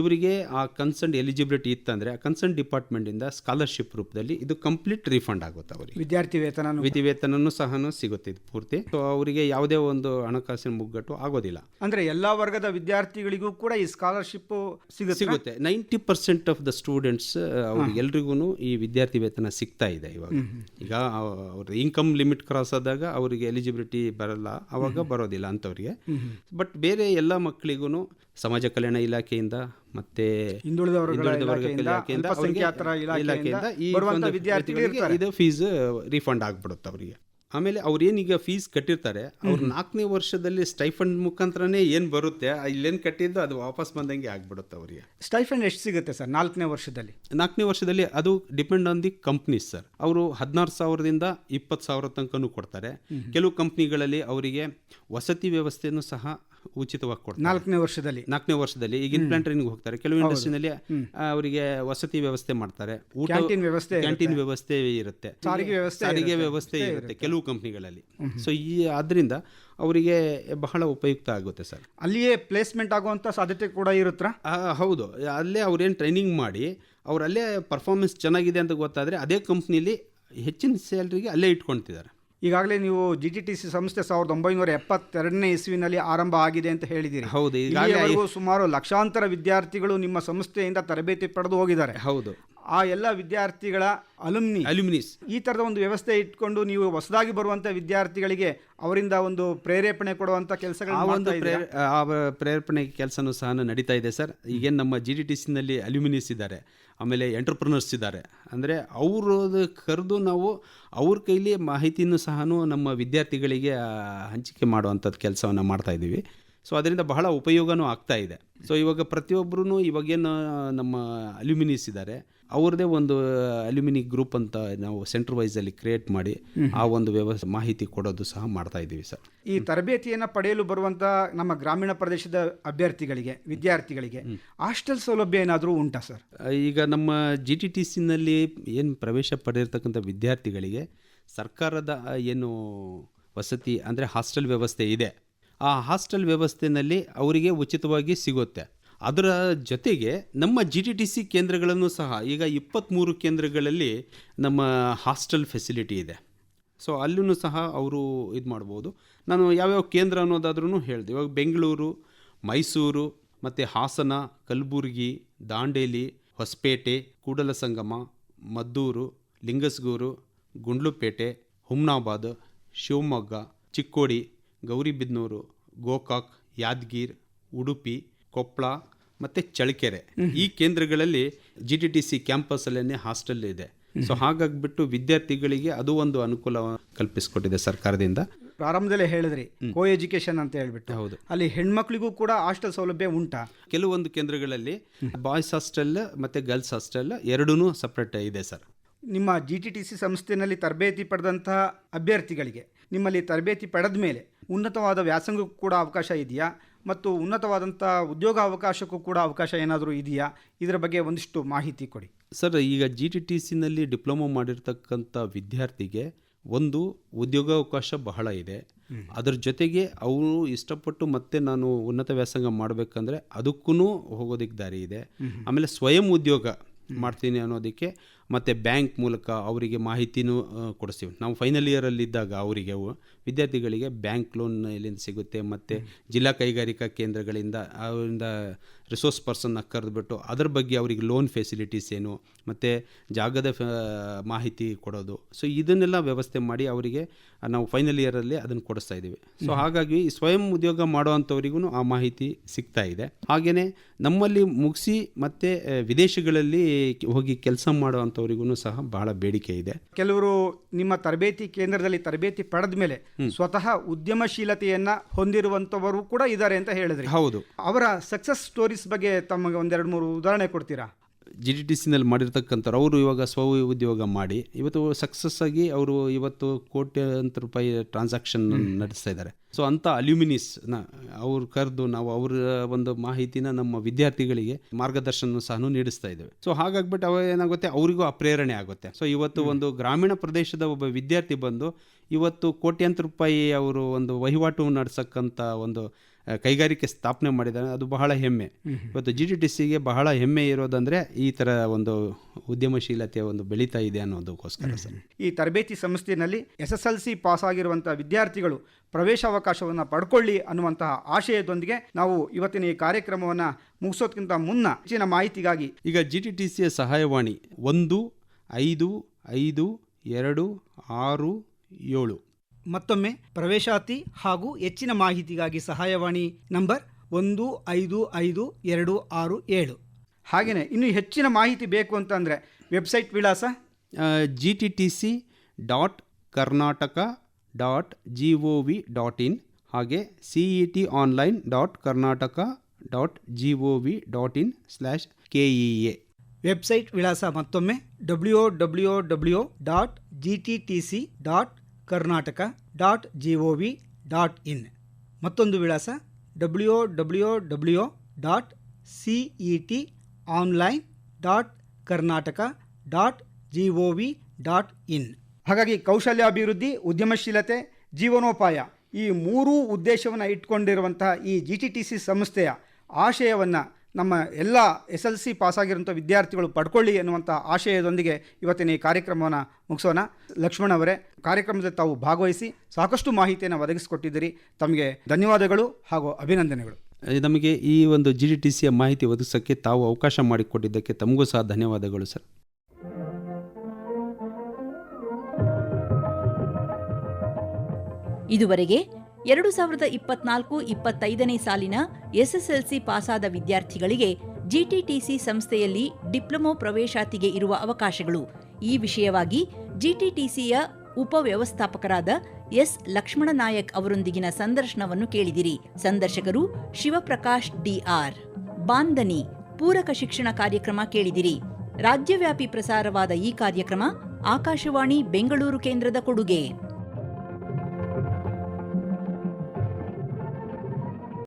ಇವರಿಗೆ ಆ ಕನ್ಸರ್ನ್ ಎಲಿಜಿಬಿಲಿಟಿ ಇತ್ತಂದ್ರೆ ಆ ಕನ್ಸರ್ನ್ ಡಿಪಾರ್ಟ್ಮೆಂಟ್ ಇಂದ ಸ್ಕಾಲರ್ಶಿಪ್ ರೂಪದಲ್ಲಿ ಇದು ಕಂಪ್ಲೀಟ್ ರೀಫಂಡ್ ಆಗುತ್ತೆ ಅವರಿಗೆ. ವಿದ್ಯಾರ್ಥಿ ವೇತನ ವಿಧಿ ವೇತನನು ಸಹ ಸಿಗುತ್ತೆ ಇದು ಪೂರ್ತಿ. ಸೊ ಅವರಿಗೆ ಯಾವುದೇ ಒಂದು ಹಣಕಾಸಿನ ಮುಗ್ಗಟ್ಟು ಆಗೋದಿಲ್ಲ. ಅಂದ್ರೆ ಎಲ್ಲಾ ವರ್ಗದ ವಿದ್ಯಾರ್ಥಿಗಳಿಗೂ ಕೂಡ ಈ ಸ್ಕಾಲರ್ಶಿಪ್ ಸಿಗುತ್ತೆ? ಸಿಗುತ್ತೆ. Ninety percent of the students ಅವ್ರಿಗೆಲ್ರಿಗೂ ಈ ವಿದ್ಯಾರ್ಥಿ ವೇತನ ಸಿಗ್ತಾ ಇದೆ ಇವಾಗ. ಈಗ ಅವ್ರ ಇನ್ಕಮ್ ಲಿಮಿಟ್ ಕ್ರಾಸ್ ಆದಾಗ ಬಂದಾಗ ಅವರಿಗೆ ಎಲಿಜಿಬಿಲಿಟಿ ಬರಲ್ಲ. ಅವಾಗ ಬರೋದಿಲ್ಲ ಅಂಥವ್ರಿಗೆ. ಬಟ್ ಬೇರೆ ಎಲ್ಲ ಮಕ್ಕಳಿಗೂ ಸಮಾಜ ಕಲ್ಯಾಣ ಇಲಾಖೆಯಿಂದ ಮತ್ತೆ ಹಿಂದುಳಿದ ಇಲಾಖೆಯಿಂದ, ಇದು ಫೀಸ್ ರೀಫಂಡ್ ಆಗ್ಬಿಡುತ್ತೆ ಅವರಿಗೆ. ಆಮೇಲೆ ಅವ್ರೇನೀಗ ಫೀಸ್ ಕಟ್ಟಿರ್ತಾರೆ ಅವ್ರು ನಾಲ್ಕನೇ ವರ್ಷದಲ್ಲಿ ಸ್ಟೈಫಂಡ್ ಮುಖಾಂತರನೇ ಏನು ಬರುತ್ತೆ ಇಲ್ಲೇನು ಕಟ್ಟಿದ್ದು ಅದು ವಾಪಸ್ ಬಂದಂಗೆ ಆಗ್ಬಿಡುತ್ತೆ ಅವರಿಗೆ. ಸ್ಟೈಫಂಡ್ ಎಷ್ಟು ಸಿಗುತ್ತೆ ಸರ್ ನಾಲ್ಕನೇ ವರ್ಷದಲ್ಲಿ? ನಾಲ್ಕನೇ ವರ್ಷದಲ್ಲಿ ಅದು depend on the companies sir. ಅವರು ಹದಿನಾರು ಸಾವಿರದಿಂದ ಇಪ್ಪತ್ತು ಸಾವಿರ ತನಕನೂ ಕೊಡ್ತಾರೆ. ಕೆಲವು ಕಂಪ್ನಿಗಳಲ್ಲಿ ಅವರಿಗೆ ವಸತಿ ವ್ಯವಸ್ಥೆಯನ್ನು ಸಹ ಉಚಿತವಾಗಿ ಕೊಡ್ತಾರೆ ನಾಲ್ಕನೇ ವರ್ಷದಲ್ಲಿ. ನಾಲ್ಕನೇ ವರ್ಷದಲ್ಲಿ ಈಗ ಇನ್ಪ್ಲಾಂಟ್ ಟ್ರೈನಿಂಗ್ ಹೋಗ್ತಾರೆ. ಕೆಲವು ಇಂಡಸ್ಟ್ರಿನಲ್ಲಿ ಅವರಿಗೆ ವಸತಿ ವ್ಯವಸ್ಥೆ ಮಾಡ್ತಾರೆ. ಊಟ ವ್ಯವಸ್ಥೆ ಕ್ಯಾಂಟೀನ್ ವ್ಯವಸ್ಥೆ ಇರುತ್ತೆ. ಸಾರಿಗೆ ವ್ಯವಸ್ಥೆ ಸಾರಿಗೆ ವ್ಯವಸ್ಥೆ ಇರುತ್ತೆ. ಕೆಲವು ಕಂಪ್ನಿಗಳಲ್ಲಿ. ಸೊ ಈ ಆದ್ರಿಂದ ಅವರಿಗೆ ಬಹಳ ಉಪಯುಕ್ತ ಆಗುತ್ತೆ ಸರ್. ಅಲ್ಲಿಯೇ ಪ್ಲೇಸ್ಮೆಂಟ್ ಆಗುವಂತ ಸಾಧ್ಯತೆ ಕೂಡ ಇರುತ್ತಾ? ಹೌದು. ಅಲ್ಲೇ ಅವ್ರೇನು ಟ್ರೈನಿಂಗ್ ಮಾಡಿ ಅವರಲ್ಲೇ ಅಲ್ಲೇ ಪರ್ಫಾರ್ಮೆನ್ಸ್ ಚೆನ್ನಾಗಿದೆ ಅಂತ ಗೊತ್ತಾದರೆ ಅದೇ ಕಂಪ್ನಿಲಿ ಹೆಚ್ಚಿನ ಸ್ಯಾಲ್ರಿಗೆ ಅಲ್ಲೇ ಇಟ್ಕೊಳ್ತಿದ್ದಾರೆ. ಈಗಾಗಲೇ ನೀವು ಜಿ ಟಿ ಟಿ ಸಿ ಸಂಸ್ಥೆ ಸಾವಿರದ ಒಂಬೈನೂರ ಎಪ್ಪತ್ತೆರಡನೇ ಇಸ್ವಿನಲ್ಲಿ ಆರಂಭ ಆಗಿದೆ ಅಂತ ಹೇಳಿದ್ದೀರಿ. ಹೌದು ಈಗಾಗಲೇ ಸುಮಾರು ಲಕ್ಷಾಂತರ ವಿದ್ಯಾರ್ಥಿಗಳು ನಿಮ್ಮ ಸಂಸ್ಥೆಯಿಂದ ತರಬೇತಿ ಪಡೆದು ಹೋಗಿದ್ದಾರೆ. ಹೌದು. ಆ ಎಲ್ಲ ವಿದ್ಯಾರ್ಥಿಗಳ ಅಲುಮ್ನಿ ಅಲುಮಿನಿಸ್. ಈ ಥರದ ಒಂದು ವ್ಯವಸ್ಥೆ ಇಟ್ಕೊಂಡು ನೀವು ಹೊಸದಾಗಿ ಬರುವಂಥ ವಿದ್ಯಾರ್ಥಿಗಳಿಗೆ ಅವರಿಂದ ಒಂದು ಪ್ರೇರೇಪಣೆ ಕೊಡುವಂಥ ಕೆಲಸಗಳು ಆ ಪ್ರೇರೇಪಣೆ ಕೆಲಸನೂ ಸಹ ನಡೀತಾ ಇದೆ ಸರ್. ಈಗೇನು ನಮ್ಮ ಜಿ ಡಿ ಟಿ ಸಿನಲ್ಲಿ ಅಲ್ಯೂಮಿನಿಸ್ ಇದ್ದಾರೆ. ಆಮೇಲೆ ಎಂಟರ್ಪ್ರನರ್ಸ್ ಇದ್ದಾರೆ. ಅಂದರೆ ಅವರು ಕರೆದು ನಾವು ಅವ್ರ ಕೈಲಿ ಮಾಹಿತಿಯನ್ನು ಸಹ ನಮ್ಮ ವಿದ್ಯಾರ್ಥಿಗಳಿಗೆ ಹಂಚಿಕೆ ಮಾಡುವಂಥದ್ದು ಕೆಲಸವನ್ನು ಮಾಡ್ತಾಯಿದ್ದೀವಿ ಸೊ ಅದರಿಂದ ಬಹಳ ಉಪಯೋಗವೂ ಆಗ್ತಾ ಇದೆ. ಸೊ ಇವಾಗ ಪ್ರತಿಯೊಬ್ಬರೂ ಇವಾಗೇನು ನಮ್ಮ ಅಲ್ಯೂಮಿನಿಯಸ್ ಇದ್ದಾರೆ ಅವ್ರದ್ದೇ ಒಂದು ಅಲ್ಯೂಮಿನಿ ಗ್ರೂಪ್ ಅಂತ ನಾವು ಸೆಂಟ್ರ್ ವೈಸಲ್ಲಿ ಕ್ರಿಯೇಟ್ ಮಾಡಿ ಆ ಒಂದು ವ್ಯವಸ್ಥೆ ಮಾಹಿತಿ ಕೊಡೋದು ಸಹ ಮಾಡ್ತಾ ಇದ್ದೀವಿ ಸರ್. ಈ ತರಬೇತಿಯನ್ನು ಪಡೆಯಲು ಬರುವಂಥ ನಮ್ಮ ಗ್ರಾಮೀಣ ಪ್ರದೇಶದ ಅಭ್ಯರ್ಥಿಗಳಿಗೆ ವಿದ್ಯಾರ್ಥಿಗಳಿಗೆ ಹಾಸ್ಟೆಲ್ ಸೌಲಭ್ಯ ಏನಾದರೂ ಉಂಟಾ ಸರ್? ಈಗ ನಮ್ಮ ಜಿ ಟಿ ಟಿ ಸಿನಲ್ಲಿ ಏನು ಪ್ರವೇಶ ಪಡೆದಿರ್ತಕ್ಕಂಥ ವಿದ್ಯಾರ್ಥಿಗಳಿಗೆ ಸರ್ಕಾರದ ಏನು ವಸತಿ ಅಂದರೆ ಹಾಸ್ಟೆಲ್ ವ್ಯವಸ್ಥೆ ಇದೆ. ಆ ಹಾಸ್ಟೆಲ್ ವ್ಯವಸ್ಥೆಯಲ್ಲಿ ಅವರಿಗೆ ಉಚಿತವಾಗಿ ಸಿಗುತ್ತೆ. ಅದರ ಜೊತೆಗೆ ನಮ್ಮ ಜಿ ಟಿ ಟಿ ಸಿ ಕೇಂದ್ರಗಳನ್ನು ಸಹ ಈಗ ಇಪ್ಪತ್ತ್ಮೂರು ಕೇಂದ್ರಗಳಲ್ಲಿ ನಮ್ಮ ಹಾಸ್ಟೆಲ್ ಫೆಸಿಲಿಟಿ ಇದೆ. ಸೊ ಅಲ್ಲೂ ಸಹ ಅವರು ಇದು ಮಾಡ್ಬೋದು. ನಾನು ಯಾವ್ಯಾವ ಕೇಂದ್ರ ಅನ್ನೋದಾದ್ರೂ ಹೇಳಿದೆ. ಇವಾಗ ಬೆಂಗಳೂರು, ಮೈಸೂರು, ಮತ್ತು ಹಾಸನ, ಕಲಬುರಗಿ, ದಾಂಡೇಲಿ, ಹೊಸಪೇಟೆ ಕೂಡಲಸಂಗಮ ಮದ್ದೂರು, ಲಿಂಗಸ್ಗೂರು, ಗುಂಡ್ಲುಪೇಟೆ, ಹುಮ್ನಾಬಾದ್, ಶಿವಮೊಗ್ಗ, ಚಿಕ್ಕೋಡಿ ಗೌರಿಬಿದನೂರು ಗೋಕಾಕ್ ಯಾದಗಿರ್ ಉಡುಪಿ ಕೊಪ್ಪಳ ಮತ್ತು ಚಳ್ಳಕೆರೆ. ಈ ಕೇಂದ್ರಗಳಲ್ಲಿ ಜಿ ಟಿ ಟಿ ಸಿ ಕ್ಯಾಂಪಸ್ಸಲ್ಲೇ ಹಾಸ್ಟೆಲ್ ಇದೆ. ಸೊ ಹಾಗಾಗ್ಬಿಟ್ಟು ವಿದ್ಯಾರ್ಥಿಗಳಿಗೆ ಅದು ಒಂದು ಅನುಕೂಲ ಕಲ್ಪಿಸಿಕೊಟ್ಟಿದೆ ಸರ್ಕಾರದಿಂದ. ಪ್ರಾರಂಭದಲ್ಲೇ ಹೇಳಿದ್ರಿ ಕೋ ಎಜುಕೇಶನ್ ಅಂತ ಹೇಳ್ಬಿಟ್ಟು. ಹೌದು. ಅಲ್ಲಿ ಹೆಣ್ಮಕ್ಳಿಗೂ ಕೂಡ ಹಾಸ್ಟೆಲ್ ಸೌಲಭ್ಯ ಉಂಟಾ? ಕೆಲವೊಂದು ಕೇಂದ್ರಗಳಲ್ಲಿ ಬಾಯ್ಸ್ ಹಾಸ್ಟೆಲ್ ಮತ್ತು ಗರ್ಲ್ಸ್ ಹಾಸ್ಟೆಲ್ ಎರಡೂ ಸಪ್ರೇಟ್ ಇದೆ ಸರ್. ನಿಮ್ಮ ಜಿ ಟಿ ಟಿ ಸಿ ಸಂಸ್ಥೆಯಲ್ಲಿ ತರಬೇತಿ ಪಡೆದಂತಹ ಅಭ್ಯರ್ಥಿಗಳಿಗೆ ನಿಮ್ಮಲ್ಲಿ ತರಬೇತಿ ಪಡೆದ ಮೇಲೆ ಉನ್ನತವಾದ ವ್ಯಾಸಂಗಕ್ಕೂ ಕೂಡ ಅವಕಾಶ ಇದೆಯಾ? ಮತ್ತು ಉನ್ನತವಾದಂಥ ಉದ್ಯೋಗ ಅವಕಾಶಕ್ಕೂ ಕೂಡ ಅವಕಾಶ ಏನಾದರೂ ಇದೆಯಾ? ಇದರ ಬಗ್ಗೆ ಒಂದಿಷ್ಟು ಮಾಹಿತಿ ಕೊಡಿ. ಸರ್ ಈಗ ಜಿ ಟಿ ಟಿ ಸಿನಲ್ಲಿ ಡಿಪ್ಲೊಮೊ ಮಾಡಿರ್ತಕ್ಕಂಥ ವಿದ್ಯಾರ್ಥಿಗೆ ಒಂದು ಉದ್ಯೋಗಾವಕಾಶ ಬಹಳ ಇದೆ. ಅದರ ಜೊತೆಗೆ ಅವರು ಇಷ್ಟಪಟ್ಟು ಮತ್ತೆ ನಾನು ಉನ್ನತ ವ್ಯಾಸಂಗ ಮಾಡಬೇಕಂದ್ರೆ ಅದಕ್ಕೂ ಹೋಗೋದಕ್ಕೆ ದಾರಿ ಇದೆ. ಆಮೇಲೆ ಸ್ವಯಂ ಉದ್ಯೋಗ ಮಾಡ್ತೀನಿ ಅನ್ನೋದಕ್ಕೆ ಮತ್ತು ಬ್ಯಾಂಕ್ ಮೂಲಕ ಅವರಿಗೆ ಮಾಹಿತಿನೂ ಕೊಡಿಸ್ತೀವಿ. ನಾವು ಫೈನಲ್ ಇಯರಲ್ಲಿದ್ದಾಗ ಅವರಿಗೆ ಅವು ವಿದ್ಯಾರ್ಥಿಗಳಿಗೆ ಬ್ಯಾಂಕ್ ಲೋನ್ ಎಲ್ಲಿಂದ ಸಿಗುತ್ತೆ ಮತ್ತು ಜಿಲ್ಲಾ ಕೈಗಾರಿಕಾ ಕೇಂದ್ರಗಳಿಂದ ಅವರಿಂದ ರಿಸೋರ್ಸ್ ಪರ್ಸನ್ನ ಕರೆದುಬಿಟ್ಟು ಅದ್ರ ಬಗ್ಗೆ ಅವರಿಗೆ ಲೋನ್ ಫೆಸಿಲಿಟೀಸ್ ಏನು ಮತ್ತು ಜಾಗದ ಮಾಹಿತಿ ಕೊಡೋದು. ಸೊ ಇದನ್ನೆಲ್ಲ ವ್ಯವಸ್ಥೆ ಮಾಡಿ ಅವರಿಗೆ ನಾವು ಫೈನಲ್ ಇಯರಲ್ಲಿ ಅದನ್ನು ಕೊಡಿಸ್ತಾ ಇದ್ದೀವಿ. ಸೊ ಹಾಗಾಗಿ ಸ್ವಯಂ ಉದ್ಯೋಗ ಮಾಡುವಂಥವರಿಗೂ ಆ ಮಾಹಿತಿ ಸಿಗ್ತಾ ಇದೆ. ಹಾಗೆಯೇ ನಮ್ಮಲ್ಲಿ ಮುಗಿಸಿ ಮತ್ತು ವಿದೇಶಗಳಲ್ಲಿ ಹೋಗಿ ಕೆಲಸ ಮಾಡೋವಂಥವ್ರಿಗೂ ಸಹ ಬಹಳ ಬೇಡಿಕೆ ಇದೆ. ಕೆಲವರು ನಿಮ್ಮ ತರಬೇತಿ ಕೇಂದ್ರದಲ್ಲಿ ತರಬೇತಿ ಪಡೆದ ಮೇಲೆ ಸ್ವತಃ ಉದ್ಯಮಶೀಲತೆಯನ್ನು ಹೊಂದಿರುವಂಥವರು ಕೂಡ ಇದ್ದಾರೆ ಅಂತ ಹೇಳಿದ್ರೆ. ಹೌದು. ಅವರ ಸಕ್ಸಸ್ ಸ್ಟೋರೀಸ್ ಬಗ್ಗೆ ತಮಗೆ ಒಂದೆರಡು ಮೂರು ಉದಾಹರಣೆ ಕೊಡ್ತೀರಾ? ಜಿ ಡಿ ಟಿ ಸಿನಲ್ಲಿ ಮಾಡಿರ್ತಕ್ಕಂಥವ್ರು ಅವರು ಇವಾಗ ಸ್ವ ಉದ್ಯೋಗ ಮಾಡಿ ಇವತ್ತು ಸಕ್ಸಸ್ ಆಗಿ ಅವರು ಇವತ್ತು ಕೋಟ್ಯಾಂತರ ರೂಪಾಯಿ ಟ್ರಾನ್ಸಾಕ್ಷನ್ ನಡೆಸ್ತಾ ಇದ್ದಾರೆ. ಸೊ ಅಂಥ ನ ಅವ್ರು ಕರೆದು ನಾವು ಅವರ ಒಂದು ಮಾಹಿತಿನ ನಮ್ಮ ವಿದ್ಯಾರ್ಥಿಗಳಿಗೆ ಮಾರ್ಗದರ್ಶನ ಸಹ ನೀಡಿಸ್ತಾ ಇದ್ದೇವೆ. ಸೊ ಹಾಗಾಗ್ಬಿಟ್ಟು ಅವ ಏನಾಗುತ್ತೆ ಅವರಿಗೂ ಆ ಪ್ರೇರಣೆ ಆಗುತ್ತೆ. ಸೊ ಇವತ್ತು ಒಂದು ಗ್ರಾಮೀಣ ಪ್ರದೇಶದ ಒಬ್ಬ ವಿದ್ಯಾರ್ಥಿ ಬಂದು ಇವತ್ತು ಕೋಟ್ಯಂತರ ರೂಪಾಯಿ ಅವರು ಒಂದು ವಹಿವಾಟು ನಡೆಸಕ್ಕಂಥ ಒಂದು ಕೈಗಾರಿಕೆ ಸ್ಥಾಪನೆ ಮಾಡಿದ್ದಾರೆ ಅದು ಬಹಳ ಹೆಮ್ಮೆ. ಇವತ್ತು ಜಿ ಟಿ ಟಿ ಸಿಗೆ ಬಹಳ ಹೆಮ್ಮೆ ಇರೋದಂದರೆ ಈ ಥರ ಒಂದು ಉದ್ಯಮಶೀಲತೆ ಒಂದು ಬೆಳೀತಾ ಇದೆ ಅನ್ನೋದಕ್ಕೋಸ್ಕರ ಸರ್. ಈ ತರಬೇತಿ ಸಂಸ್ಥೆಯಲ್ಲಿ S S L C pass ಆಗಿರುವಂತಹ ವಿದ್ಯಾರ್ಥಿಗಳು ಪ್ರವೇಶಾವಕಾಶವನ್ನು ಪಡ್ಕೊಳ್ಳಿ ಅನ್ನುವಂತಹ ಆಶಯದೊಂದಿಗೆ ನಾವು ಇವತ್ತಿನ ಈ ಕಾರ್ಯಕ್ರಮವನ್ನು ಮುಗಿಸೋದಕ್ಕಿಂತ ಮುನ್ನ ಹೆಚ್ಚಿನ ಮಾಹಿತಿಗಾಗಿ ಈಗ ಜಿ ಟಿ ಟಿ ಸಿಯ ಸಹಾಯವಾಣಿ ಒಂದು ಐದು ಐದು ಎರಡು ಆರು ಏಳು. ಮತ್ತೊಮ್ಮೆ ಪ್ರವೇಶಾತಿ ಹಾಗೂ ಹೆಚ್ಚಿನ ಮಾಹಿತಿಗಾಗಿ ಸಹಾಯವಾಣಿ ನಂಬರ್ ಒಂದು ಐದು ಐದು ಎರಡು ಆರು ಏಳು. ಹಾಗೆಯೇ ಇನ್ನು ಹೆಚ್ಚಿನ ಮಾಹಿತಿ ಬೇಕು ಅಂತಂದರೆ ವೆಬ್ಸೈಟ್ ವಿಳಾಸ? G T T C dot Karnataka dot G O V dot in ಹಾಗೆ C E T online dot Karnataka dot G O V dot in slash K E A website ವಿಳಾಸ ಮತ್ತೊಮ್ಮೆ W W W dot G T T C dot Karnataka dot G O V dot in. ಮತ್ತೊಂದು ವಿಳಾಸ W W W dot C E T online dot Karnataka dot G O V dot in. ಹಾಗಾಗಿ ಕೌಶಲ್ಯಾಭಿವೃದ್ಧಿ, ಉದ್ಯಮಶೀಲತೆ, ಜೀವನೋಪಾಯ ಈ ಮೂರೂ ಉದ್ದೇಶವನ್ನು ಇಟ್ಕೊಂಡಿರುವಂತಹ ಈ ಜಿ ಟಿ ಟಿ ಸಿ ಸಂಸ್ಥೆಯ ಆಶಯವನ್ನು ನಮ್ಮ ಎಲ್ಲ ಎಸ್ ಎಲ್ ಸಿ ಪಾಸಾಗಿರುವಂಥ ವಿದ್ಯಾರ್ಥಿಗಳು ಪಡ್ಕೊಳ್ಳಿ ಎನ್ನುವಂಥ ಆಶಯದೊಂದಿಗೆ ಇವತ್ತಿನ ಈ ಕಾರ್ಯಕ್ರಮವನ್ನು ಮುಗಿಸೋಣ. ಲಕ್ಷ್ಮಣ್ ಅವರೇ ಕಾರ್ಯಕ್ರಮದಲ್ಲಿ ತಾವು ಭಾಗವಹಿಸಿ ಸಾಕಷ್ಟು ಮಾಹಿತಿಯನ್ನು ಒದಗಿಸಿಕೊಟ್ಟಿದ್ದೀರಿ. ತಮಗೆ ಧನ್ಯವಾದಗಳು ಹಾಗೂ ಅಭಿನಂದನೆಗಳು. ನಮಗೆ ಈ ಒಂದು ಜಿ ಡಿ ಟಿ ಸಿಯ ಮಾಹಿತಿ ಒದಗಿಸೋಕ್ಕೆ ತಾವು ಅವಕಾಶ ಮಾಡಿಕೊಟ್ಟಿದ್ದಕ್ಕೆ ತಮಗೂ ಸಹ ಧನ್ಯವಾದಗಳು ಸರ್. ಇದುವರೆಗೆ ಎರಡು ಸಾವಿರದ ಇಪ್ಪತ್ನಾಲ್ಕು ಇಪ್ಪತ್ತೈದನೇ ಸಾಲಿನ ಎಸ್ಎಸ್ಎಲ್ಸಿ ಪಾಸಾದ ವಿದ್ಯಾರ್ಥಿಗಳಿಗೆ ಜಿಟಿಟಿಸಿ ಸಂಸ್ಥೆಯಲ್ಲಿ ಡಿಪ್ಲೊಮೊ ಪ್ರವೇಶಾತಿಗೆ ಇರುವ ಅವಕಾಶಗಳು. ಈ ವಿಷಯವಾಗಿ ಜಿಟಿಟಿಸಿಯ ಉಪವ್ಯವಸ್ಥಾಪಕರಾದ ಎಸ್. ಲಕ್ಷ್ಮಣನಾಯಕ್ ಅವರೊಂದಿಗಿನ ಸಂದರ್ಶನವನ್ನು ಕೇಳಿದಿರಿ. ಸಂದರ್ಶಕರು ಶಿವಪ್ರಕಾಶ್ ಡಿಆರ್ ಬಾಂದನಿ ಪೂರಕ ಶಿಕ್ಷಣ ಕಾರ್ಯಕ್ರಮ ಕೇಳಿದಿರಿ. ರಾಜ್ಯವ್ಯಾಪಿ ಪ್ರಸಾರವಾದ ಈ ಕಾರ್ಯಕ್ರಮ ಆಕಾಶವಾಣಿ ಬೆಂಗಳೂರು ಕೇಂದ್ರದ ಕೊಡುಗೆ.